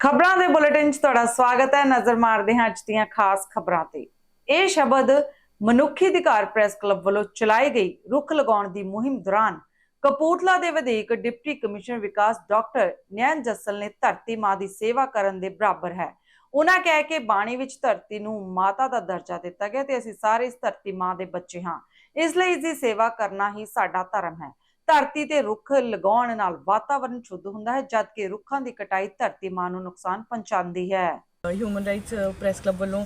ਖਬਰਾਂ ਦੇ ਬੁਲੇਟਿਨ 'ਚ ਤੁਹਾਡਾ ਸਵਾਗਤ ਹੈ। ਨਜ਼ਰ ਮਾਰਦੇ ਹਾਂ ਅੱਜ ਦੀਆਂ ਖਾਸ ਖਬਰਾਂ ਤੇ। ਇਹ ਸ਼ਬਦ ਮਨੁੱਖੀ ਅਧਿਕਾਰ ਪ੍ਰੈਸ ਕਲੱਬ ਵੱਲੋਂ ਚਲਾਈ ਗਈ ਰੁੱਖ ਲਗਾਉਣ ਦੀ ਮੁਹਿੰਮ ਦੌਰਾਨ ਕਪੂਰਥਲਾ ਦੇ ਵਧੇਕ ਡਿਪਟੀ ਕਮਿਸ਼ਨਰ ਵਿਕਾਸ ਡਾਕਟਰ ਨਿਆਂ ਜੱਸਲ ਨੇ ਧਰਤੀ ਮਾਂ ਦੀ ਸੇਵਾ ਕਰਨ ਦੇ ਬਰਾਬਰ ਹੈ। ਉਹਨਾਂ ਕਹਿ ਕੇ ਬਾਣੀ ਵਿੱਚ ਧਰਤੀ ਨੂੰ ਮਾਤਾ ਦਾ ਦਰਜਾ ਦਿੱਤਾ ਗਿਆ ਤੇ ਅਸੀਂ ਸਾਰੇ ਇਸ ਧਰਤੀ ਮਾਂ ਦੇ ਬੱਚੇ ਹਾਂ। ਇਸ ਲਈ ਇਸ ਦੀ ਸੇਵਾ ਕਰਨਾ ਹੀ ਸਾਡਾ ਧਰਮ ਹੈ। ਧਰਤੀ ਤੇ ਰੁੱਖ ਲਗਾਉਣ ਨਾਲ ਵਾਤਾਵਰਣ ਸ਼ੁੱਧ ਹੁੰਦਾ ਹੈ, ਜਦਕਿ ਰੁੱਖਾਂ ਦੀ ਕਟਾਈ ਧਰਤੀ ਮਾਂ ਨੂੰ ਨੁਕਸਾਨ ਪਹੁੰਚਾਉਂਦੀ ਹੈ। ਹਿਊਮਨ ਰਾਈਟਸ ਪ੍ਰੈਸ ਕਲੱਬ ਵੱਲੋਂ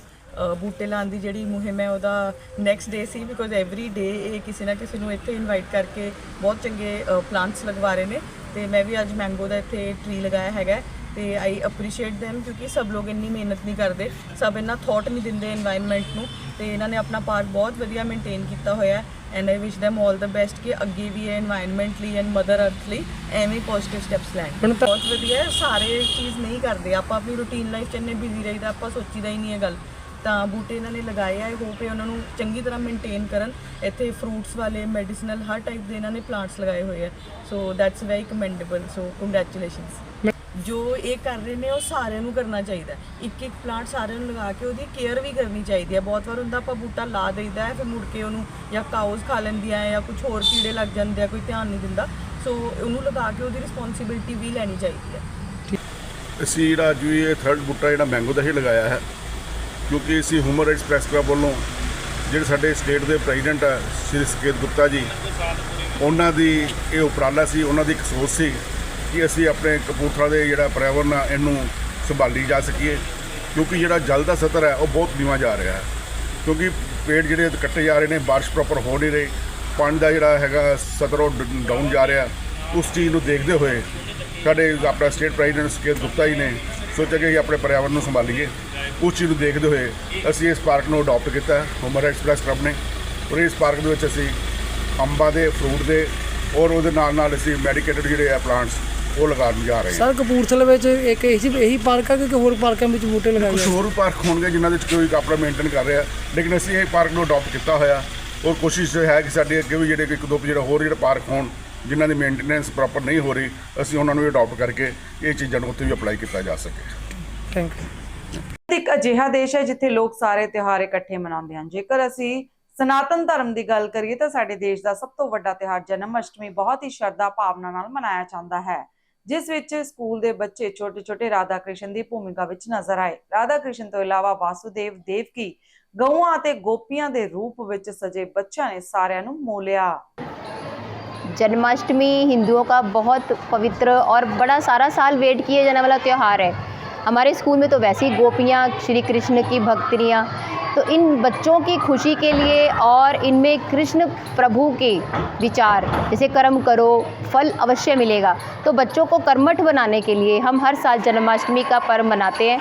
ਬੂਟੇ ਲਾਉਣ ਦੀ ਜਿਹੜੀ ਮੁਹਿੰਮ ਹੈ, ਉਹਦਾ ਨੈਕਸਟ ਡੇ ਸੀ ਬਿਕੋਜ਼ ਐਵਰੀ ਡੇ ਇਹ ਕਿਸੇ ਨਾ ਕਿਸੇ ਨੂੰ ਇੱਥੇ ਇਨਵਾਈਟ ਕਰਕੇ ਬਹੁਤ ਚੰਗੇ ਪਲਾਂਟਸ ਲਗਵਾ ਰਹੇ ਨੇ। ਤੇ ਮੈਂ ਵੀ ਅੱਜ ਮੈਂਗੋ ਦਾ ਇੱਥੇ ਟ੍ਰੀ ਲਗਾਇਆ ਹੈਗਾ ਤੇ ਆਈ ਅਪਰੀਸ਼ੀਏਟ them ਕਿਉਂਕਿ ਸਭ ਲੋਕ ਇੰਨੀ ਮਿਹਨਤ ਨਹੀਂ ਕਰਦੇ। ਸਭ ਇੰਨਾ ਥੋਟ ਨਹੀਂ ਦਿੰਦੇ এনवायरमेंट ਨੂੰ। ਤੇ ਇਹਨਾਂ ਨੇ ਆਪਣਾ ਪਾਰਕ ਬਹੁਤ ਵਧੀਆ ਮੇਨਟੇਨ ਕੀਤਾ ਹੋਇਆ ਹੈ। And I wish them all the best ਕਿ ਅੱਗੇ ਵੀ ਇਹ এনवायरमेंट ਲਈ ਐਂਡ ਮਦਰ ਅਰਥ ਲਈ ਐਵੇਂ ਪੋਜ਼ਿਟਿਵ ਸਟੈਪਸ ਲੈਣ ਹੁਣ ਤਾਂ- ਬਹੁਤ ਵਧੀਆ ਹੈ, ਸਾਰੇ ਚੀਜ਼ ਨਹੀਂ ਕਰਦੇ ਆਪਾਂ ਆਪਣੀ ਰੂਟੀਨ ਲਾਈਫ 'ਚ ਇੰਨੇ ਬਿਜ਼ੀ ਰਹੀਦਾ ਆਪਾਂ ਸੋਚੀਦਾ ਹੀ ਨਹੀਂ ਇਹ ਗੱਲ ਤਾਂ ਬੂਟੇ ਇਹਨਾਂ ਨੇ ਲਗਾਏ ਆ ਹੋਪ ਇਹ ਉਹਨਾਂ ਨੂੰ ਚੰਗੀ ਤਰ੍ਹਾਂ ਮੇਨਟੇਨ ਕਰਨ ਇੱਥੇ ਫਰੂਟਸ ਵਾਲੇ ਮੈਡੀਸਨਲ ਹਰ ਟਾਈਪ ਦੇ ਇਹਨਾਂ ਨੇ ਪਲਾਂਟਸ ਲਗਾਏ ਹੋਏ ਆ so that's very commendable so congratulations ਜੋ ਇਹ ਕਰ ਰਹੇ ਨੇ, ਉਹ ਸਾਰਿਆਂ ਨੂੰ ਕਰਨਾ ਚਾਹੀਦਾ ਇੱਕ ਇੱਕ ਪਲਾਂਟ ਸਾਰਿਆਂ ਨੂੰ ਲਗਾ ਕੇ ਉਹਦੀ ਕੇਅਰ ਵੀ ਕਰਨੀ ਚਾਹੀਦੀ ਹੈ। ਬਹੁਤ ਵਾਰ ਹੁੰਦਾ ਆਪਾਂ ਬੂਟਾ ਲਾ ਦੇਈਦਾ ਹੈ, ਫਿਰ ਮੁੜ ਕੇ ਉਹਨੂੰ ਜਾਂ ਕਾਉਸ ਖਾ ਲੈਂਦੀਆਂ ਹੈ ਜਾਂ ਕੁਝ ਹੋਰ ਕੀੜੇ ਲੱਗ ਜਾਂਦੇ ਆ, ਕੋਈ ਧਿਆਨ ਨਹੀਂ ਦਿੰਦਾ। ਸੋ ਉਹਨੂੰ ਲਗਾ ਕੇ ਉਹਦੀ ਰਿਸਪੌਂਸਿਬਿਲਟੀ ਵੀ ਲੈਣੀ ਚਾਹੀਦੀ ਹੈ। ਅਸੀਂ ਜਿਹੜਾ ਅੱਜ ਵੀ ਇਹ ਥਰਡ ਬੂਟਾ ਜਿਹੜਾ ਮੈਂਗੋ ਦਾ ਹੀ ਲਗਾਇਆ ਹੈ, ਕਿਉਂਕਿ ਅਸੀਂ ਹਿਊਮਨ ਰਾਈਟਸ ਪ੍ਰੈਸ ਕਲੱਬ ਵੱਲੋਂ ਜਿਹੜੇ ਸਾਡੇ ਸਟੇਟ ਦੇ ਪ੍ਰੈਜ਼ੀਡੈਂਟ ਆ, ਸ਼੍ਰੀ ਸਕੇਤ ਗੁਪਤਾ ਜੀ, ਉਹਨਾਂ ਦੀ ਇਹ ਉਪਰਾਲਾ ਸੀ, ਉਹਨਾਂ ਦੀ ਇੱਕ ਸੋਚ ਸੀ ਕਿ ਅਸੀਂ ਆਪਣੇ ਕਪੂਰਥਲਾ ਦੇ ਜਿਹੜਾ ਪਰਿਆਵਰਨ ਆ, ਇਹਨੂੰ ਸੰਭਾਲੀ ਜਾ ਸਕੀਏ। ਕਿਉਂਕਿ ਜਿਹੜਾ ਜਲ ਦਾ ਸਤਰ ਹੈ, ਉਹ ਬਹੁਤ ਨੀਵਾਂ ਜਾ ਰਿਹਾ ਹੈ। ਕਿਉਂਕਿ ਪੇੜ ਜਿਹੜੇ ਕੱਟੇ ਜਾ ਰਹੇ ਨੇ, ਬਾਰਿਸ਼ ਪ੍ਰੋਪਰ ਹੋ ਨਹੀਂ ਰਹੀ। ਪਾਣੀ ਦਾ ਜਿਹੜਾ ਹੈਗਾ ਸਤਰ, ਉਹ ਡਾਊਨ ਜਾ ਰਿਹਾ। ਉਸ ਚੀਜ਼ ਨੂੰ ਦੇਖਦੇ ਹੋਏ ਸਾਡੇ ਆਪਣਾ ਸਟੇਟ ਪ੍ਰੈਜ਼ੀਡੈਂਟ ਸਕੇਤ ਗੁਪਤਾ ਜੀ ਨੇ ਸੋਚਿਆ ਕਿ ਆਪਣੇ ਪਰਿਆਵਰਨ ਨੂੰ ਸੰਭਾਲੀਏ। ਉਸ ਚੀਜ਼ ਨੂੰ ਦੇਖਦੇ ਹੋਏ ਅਸੀਂ ਇਸ ਪਾਰਕ ਨੂੰ ਅਡਾਪਟ ਕੀਤਾ ਹਿਊਮਨ ਰਾਈਟਸ ਪ੍ਰੈਸ ਕਲੱਬ ਨੇ। ਔਰ ਇਸ ਪਾਰਕ ਦੇ ਵਿੱਚ ਅਸੀਂ ਅੰਬਾਂ ਦੇ ਫਰੂਟ ਦੇ ਔਰ ਉਹਦੇ ਨਾਲ ਨਾਲ ਅਸੀਂ ਮੈਡੀਕੇਟਡ ਜਿਹੜੇ ਆ ਪਲਾਂਟਸ ਉਹ ਲਗਾਉਣ ਜਾ ਰਹੇ ਹਾਂ ਸਰ ਕਪੂਰਥਲੇ ਵਿੱਚ ਇੱਕ ਇਹੀ ਇਹੀ ਪਾਰਕ ਆ ਕਿ ਹੋਰ ਪਾਰਕਾਂ ਵਿੱਚ ਬੂਟੇ ਲਗਾਏ ਕੁਝ ਹੋਏ ਹੋਰ ਪਾਰਕ ਹੋਣਗੇ ਜਿਨ੍ਹਾਂ ਦੇ ਵਿੱਚ ਕੋਈ ਆਪਣਾ ਮੇਨਟੇਨ ਕਰ ਰਿਹਾ। ਲੇਕਿਨ ਅਸੀਂ ਇਹ ਪਾਰਕ ਨੂੰ ਅਡਾਪਟ ਕੀਤਾ ਹੋਇਆ। ਔਰ ਕੋਸ਼ਿਸ਼ ਹੈ ਕਿ ਸਾਡੇ ਅੱਗੇ ਵੀ ਜਿਹੜੇ ਇੱਕ ਦੋ ਜਿਹੜਾ ਹੋਰ ਜਿਹੜੇ ਪਾਰਕ ਹੋਣ ਜਿਨ੍ਹਾਂ ਦੀ ਮੇਨਟੇਨੈਂਸ ਪ੍ਰੋਪਰ ਨਹੀਂ ਹੋ ਰਹੀ ਅਸੀਂ ਉਹਨਾਂ ਨੂੰ ਵੀ ਅਡਾਪਟ ਕਰਕੇ ਇਹ ਚੀਜ਼ਾਂ ਨੂੰ ਉੱਥੇ ਵੀ ਅਪਲਾਈ ਕੀਤਾ ਜਾ ਸਕੇ। ਥੈਂਕ ਯੂ ਇੱਕ ਅਜਿਹਾ ਦੇਸ਼ ਹੈ ਜਿੱਥੇ ਲੋਕ ਸਾਰੇ ਤਿਉਹਾਰ ਇਕੱਠੇ ਮਨਾਉਂਦੇ ਹਨ। ਜੇਕਰ ਅਸੀਂ ਸਨਾਤਨ ਧਰਮ ਦੀ ਗੱਲ ਕਰੀਏ ਤਾਂ ਸਾਡੇ ਦੇਸ਼ ਦਾ ਸਭ ਤੋਂ ਵੱਡਾ ਤਿਉਹਾਰ ਜਨਮ ਅਸ਼ਟਮੀ ਬਹੁਤ ਹੀ ਸ਼ਰਧਾ ਭਾਵਨਾ ਨਾਲ ਮਨਾਇਆ ਜਾਂਦਾ ਹੈ। ਜਿਸ ਵਿੱਚ ਸਕੂਲ ਦੇ ਬੱਚੇ ਛੋਟੇ-ਛੋਟੇ ਰਾਧਾ ਕ੍ਰਿਸ਼ਨ ਦੀ ਭੂਮਿਕਾ ਵਿੱਚ ਨਜ਼ਰ ਆਏ ਰਾਧਾ ਕ੍ਰਿਸ਼ਨ ਤੋਂ ਇਲਾਵਾ ਵਾਸੁਦੇਵ ਦੇਵਕੀ ਗਊਆਂ ਅਤੇ ਗੋਪੀਆਂ ਦੇ ਰੂਪ ਵਿੱਚ ਸਜੇ ਬੱਚਿਆਂ ਨੇ ਸਾਰਿਆਂ ਨੂੰ ਮੋਲਿਆ जन्माष्टमी हिंदुओं का बहुत पवित्र और बड़ा सारा साल वेट किए जाने वाला त्यौहार है हमारे स्कूल में तो वैसे ही गोपियाँ श्री कृष्ण की भक्तियाँ तो इन बच्चों की खुशी के लिए और इनमें कृष्ण प्रभु के विचार, जैसे कर्म करो, फल अवश्य मिलेगा। तो बच्चों को कर्मठ बनाने के लिए हम हर साल जन्माष्टमी का पर्व मनाते हैं।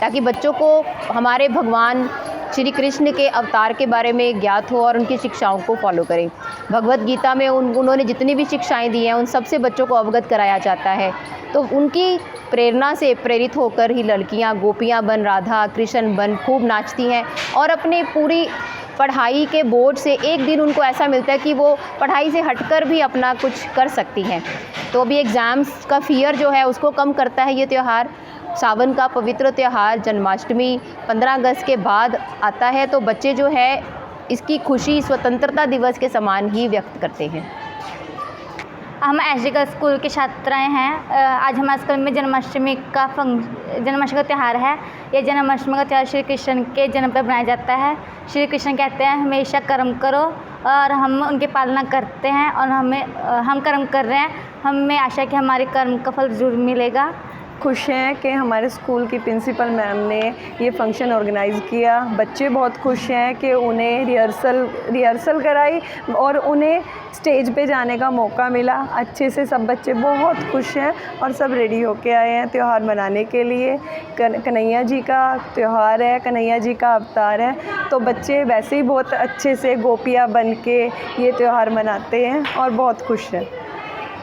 ताकि बच्चों को हमारे भगवान श्री कृष्ण के अवतार के बारे में ज्ञात हो और उनकी शिक्षाओं को फॉलो करें। भगवत गीता में उन, उन्होंने जितनी भी शिक्षाएँ दी हैं, उन सबसे बच्चों को अवगत कराया जाता है। तो उनकी प्रेरणा से प्रेरित होकर ही लड़कियाँ, गोपियाँ बन, राधा कृष्ण बन, खूब नाचती हैं और अपने पूरी पढ़ाई के बोझ से एक दिन उनको ऐसा मिलता है कि वो पढ़ाई से हटकर भी अपना कुछ कर सकती हैं। तो अभी एग्ज़ाम्स का फियर जो है, उसको कम करता है ये त्यौहार। सावन का पवित्र त्यौहार जन्माष्टमी 15 अगस्त के बाद आता है तो बच्चे जो है, इसकी खुशी, स्वतंत्रता दिवस के समान ही व्यक्त करते हैं। हम डी स्कूल के छात्राएँ हैं। आज हमारे स्कूल में जन्माष्टमी का फंक जन्माष्टमी का त्यौहार है। ये जन्माष्टमी का त्यौहार श्री कृष्ण के जन्म पर मनाया जाता है। श्री कृष्ण कहते हैं, हमेशा कर्म करो और हम उनकी पालना करते हैं और हमें, हम कर्म कर रहे हैं। हमें आशा कि हमारे कर्म का फल ज़रूर मिलेगा। खुश हैं कि हमारे स्कूल की प्रिंसिपल मैम ने ये फ़ंक्शन ऑर्गेनाइज़ किया। बच्चे बहुत खुश हैं कि उन्हें रिहर्सल रिहर्सल कराई और उन्हें स्टेज पे जाने का मौका मिला। अच्छे से सब बच्चे बहुत खुश हैं और सब रेडी होके आए हैं त्यौहार मनाने के लिए। कन्हैया जी का त्यौहार है, कन्हैया जी का अवतार है। तो बच्चे वैसे ही बहुत अच्छे से गोपियाँ बन के ये त्यौहार मनाते हैं और बहुत खुश हैं।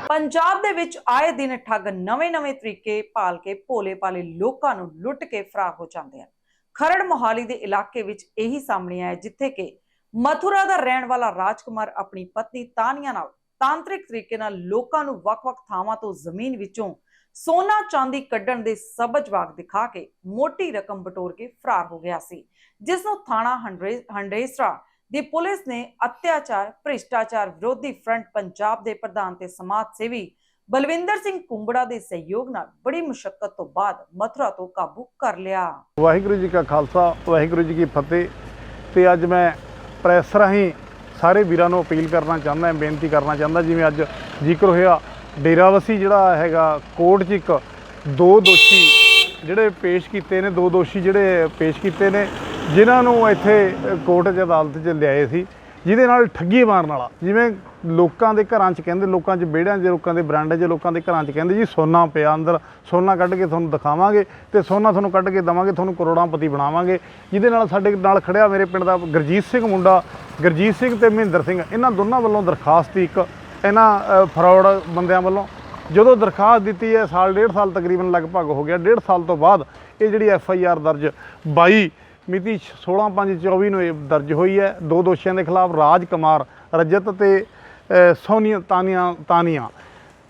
ਪੰਜਾਬ ਦੇ ਵਿੱਚ ਆਏ ਦਿਨ ਠੱਗ ਨਵੇਂ-ਨਵੇਂ ਤਰੀਕੇ ਭਾਲ ਕੇ ਭੋਲੇ-ਭਾਲੇ ਲੋਕਾਂ ਨੂੰ ਲੁੱਟ ਕੇ ਫਰਾਰ ਹੋ ਜਾਂਦੇ ਹਨ। ਖਰੜ ਮੋਹਾਲੀ ਦੇ ਇਲਾਕੇ ਵਿੱਚ ਇਹੀ ਸਾਹਮਣੇ ਆਇਆ ਜਿੱਥੇ ਕਿ ਮਥੁਰਾ ਦਾ ਰਹਿਣ ਵਾਲਾ ਰਾਜਕੁਮਾਰ ਆਪਣੀ ਪਤਨੀ ਤਾਨੀਆ ਨਾਲ ਤਾਂਤਰਿਕ ਤਰੀਕੇ ਨਾਲ ਲੋਕਾਂ ਨੂੰ ਵੱਖ-ਵੱਖ ਥਾਵਾਂ ਤੋਂ ਜ਼ਮੀਨ ਵਿੱਚੋਂ ਸੋਨਾ ਚਾਂਦੀ ਕੱਢਣ ਦੇ ਸਬਜ ਵਾਗ ਦਿਖਾ ਕੇ ਮੋਟੀ ਰਕਮ ਬਟੋਰ ਕੇ ਫਰਾਰ ਹੋ ਗਿਆ ਸੀ ਜਿਸ ਨੂੰ ਥਾਣਾ ਹੰਡਰੇ- ਦੀ ਪੁਲਿਸ ਨੇ ਅਤਿਆਚਾਰ, ਭ੍ਰਿਸ਼ਟਾਚਾਰ ਵਿਰੋਧੀ ਫਰੰਟ ਪੰਜਾਬ ਦੇ ਪ੍ਰਧਾਨ ਤੇ ਸਮਾਜ ਸੇਵੀ ਬਲਵਿੰਦਰ ਸਿੰਘ ਕੁੰਬੜਾ ਦੇ ਸਹਿਯੋਗ ਨਾਲ ਬੜੀ ਮੁਸ਼ਕਲ ਤੋਂ ਬਾਅਦ ਮਥੁਰਾ ਤੋਂ ਕਾਬੂ ਕਰ ਲਿਆ। ਵਾਹਿਗੁਰੂ ਜੀ ਕਾ ਖਾਲਸਾ, ਵਾਹਿਗੁਰੂ ਜੀ ਕੀ ਫਤਿਹ। ਤੇ ਅੱਜ ਮੈਂ ਪ੍ਰੈਸ ਰਾਹੀਂ ਸਾਰੇ ਵੀਰਾਂ ਨੂੰ ਅਪੀਲ ਕਰਨਾ ਚਾਹੁੰਦਾ, ਬੇਨਤੀ ਕਰਨਾ ਚਾਹੁੰਦਾ, ਜਿਵੇਂ ਅੱਜ ਜ਼ਿਕਰ ਹੋਇਆ, ਡੇਰਾਵਸੀ ਜਿਹੜਾ ਹੈਗਾ ਕੋਰਟ 'ਚ ਇੱਕ ਦੋ ਦੋਸ਼ੀ ਜਿਹੜੇ ਪੇਸ਼ ਕੀਤੇ ਨੇ, ਦੋ ਦੋਸ਼ੀ ਜਿਹੜੇ ਪੇਸ਼ ਕੀਤੇ ਨੇ ਜਿਨ੍ਹਾਂ ਨੂੰ ਇੱਥੇ ਕੋਰਟ 'ਚ ਅਦਾਲਤ 'ਚ ਲਿਆਏ ਸੀ, ਜਿਹਦੇ ਨਾਲ ਠੱਗੀ ਮਾਰਨ ਵਾਲਾ, ਜਿਵੇਂ ਲੋਕਾਂ ਦੇ ਘਰਾਂ 'ਚ ਕਹਿੰਦੇ, ਲੋਕਾਂ 'ਚ ਵਿਹੜਿਆਂ 'ਚ, ਲੋਕਾਂ ਦੇ ਬਰਾਂਡੇ 'ਚ, ਲੋਕਾਂ ਦੇ ਘਰਾਂ 'ਚ ਕਹਿੰਦੇ, ਜੀ ਸੋਨਾ ਪਿਆ ਅੰਦਰ, ਸੋਨਾ ਕੱਢ ਕੇ ਤੁਹਾਨੂੰ ਦਿਖਾਵਾਂਗੇ ਤੇ ਸੋਨਾ ਤੁਹਾਨੂੰ ਕੱਢ ਕੇ ਦਵਾਂਗੇ, ਤੁਹਾਨੂੰ ਕਰੋੜਾਂਪਤੀ ਬਣਾਵਾਂਗੇ। ਜਿਹਦੇ ਨਾਲ ਸਾਡੇ ਨਾਲ ਖੜਿਆ ਮੇਰੇ ਪਿੰਡ ਦਾ ਗੁਰਜੀਤ ਸਿੰਘ ਮੁੰਡਾ, ਗੁਰਜੀਤ ਸਿੰਘ ਤੇ ਮਹਿੰਦਰ ਸਿੰਘ, ਇਹਨਾਂ ਦੋਨਾਂ ਵੱਲੋਂ ਦਰਖਾਸਤ ਸੀ ਇੱਕ, ਇਹਨਾਂ ਫਰਾਡ ਬੰਦਿਆਂ ਵੱਲੋਂ, ਜਦੋਂ ਦਰਖਾਸਤ ਦਿੱਤੀ ਹੈ, ਸਾਲ ਡੇਢ ਸਾਲ ਤਕਰੀਬਨ ਲਗਭਗ ਹੋ ਗਿਆ, ਡੇਢ ਸਾਲ ਤੋਂ ਬਾਅਦ ਇਹ ਜਿਹੜੀ ਐਫ ਆਈ ਆਰ ਦਰਜ 22 ਮਿਤੀ 16/5/24 ਨੂੰ ਇਹ ਦਰਜ ਹੋਈ ਹੈ। ਦੋ ਦੋਸ਼ੀਆਂ ਦੇ ਖਿਲਾਫ ਰਾਜ ਕੁਮਾਰ ਰਜਤ ਤੇ ਸੋਨੀਆ ਤਾਨੀਆ ਤਾਨੀਆ।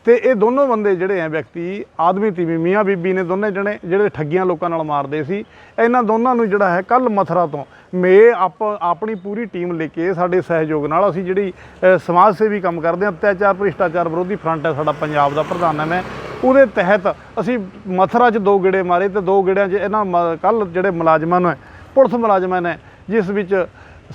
ਤੇ ਇਹ ਦੋਨੋਂ ਬੰਦੇ ਜਿਹੜੇ ਆ ਵਿਅਕਤੀ ਆਦਮੀ ਤੀਵੀਂ ਮੀਆਂ ਬੀਬੀ ਨੇ ਦੋਨੇ ਜਣੇ ਜਿਹੜੇ ਠੱਗੀਆਂ ਲੋਕਾਂ ਨਾਲ ਮਾਰਦੇ ਸੀ। ਇਹਨਾਂ ਦੋਨਾਂ ਨੂੰ ਜਿਹੜਾ ਹੈ ਕੱਲ ਮਥਰਾ ਤੋਂ ਮੇ ਆਪ ਆਪਣੀ ਪੂਰੀ ਟੀਮ ਲੈ ਕੇ ਸਾਡੇ ਸਹਿਯੋਗ ਨਾਲ ਅਸੀਂ ਜਿਹੜੀ ਸਮਾਜ ਸੇਵੀ ਕੰਮ ਕਰਦੇ ਹਾਂ ਅਤਿਆਚਾਰ ਭ੍ਰਿਸ਼ਟਾਚਾਰ ਵਿਰੋਧੀ ਫਰੰਟ ਹੈ ਸਾਡਾ ਪੰਜਾਬ ਦਾ ਪ੍ਰਧਾਨ ਹੈ ਮੈਂ। ਉਹਦੇ ਤਹਿਤ ਅਸੀਂ ਮਥਰਾ 'ਚ ਦੋ ਗੇੜੇ ਮਾਰੇ ਤੇ ਦੋ ਗੇੜਿਆਂ 'ਚ ਇਹਨਾਂ ਕੱਲ ਜਿਹੜੇ ਮੁਲਾਜ਼ਮਾਂ ਨੂੰ ਹੈ, ਪੁਲਿਸ ਮੁਲਾਜ਼ਮਾਂ ਨੇ, ਜਿਸ ਵਿੱਚ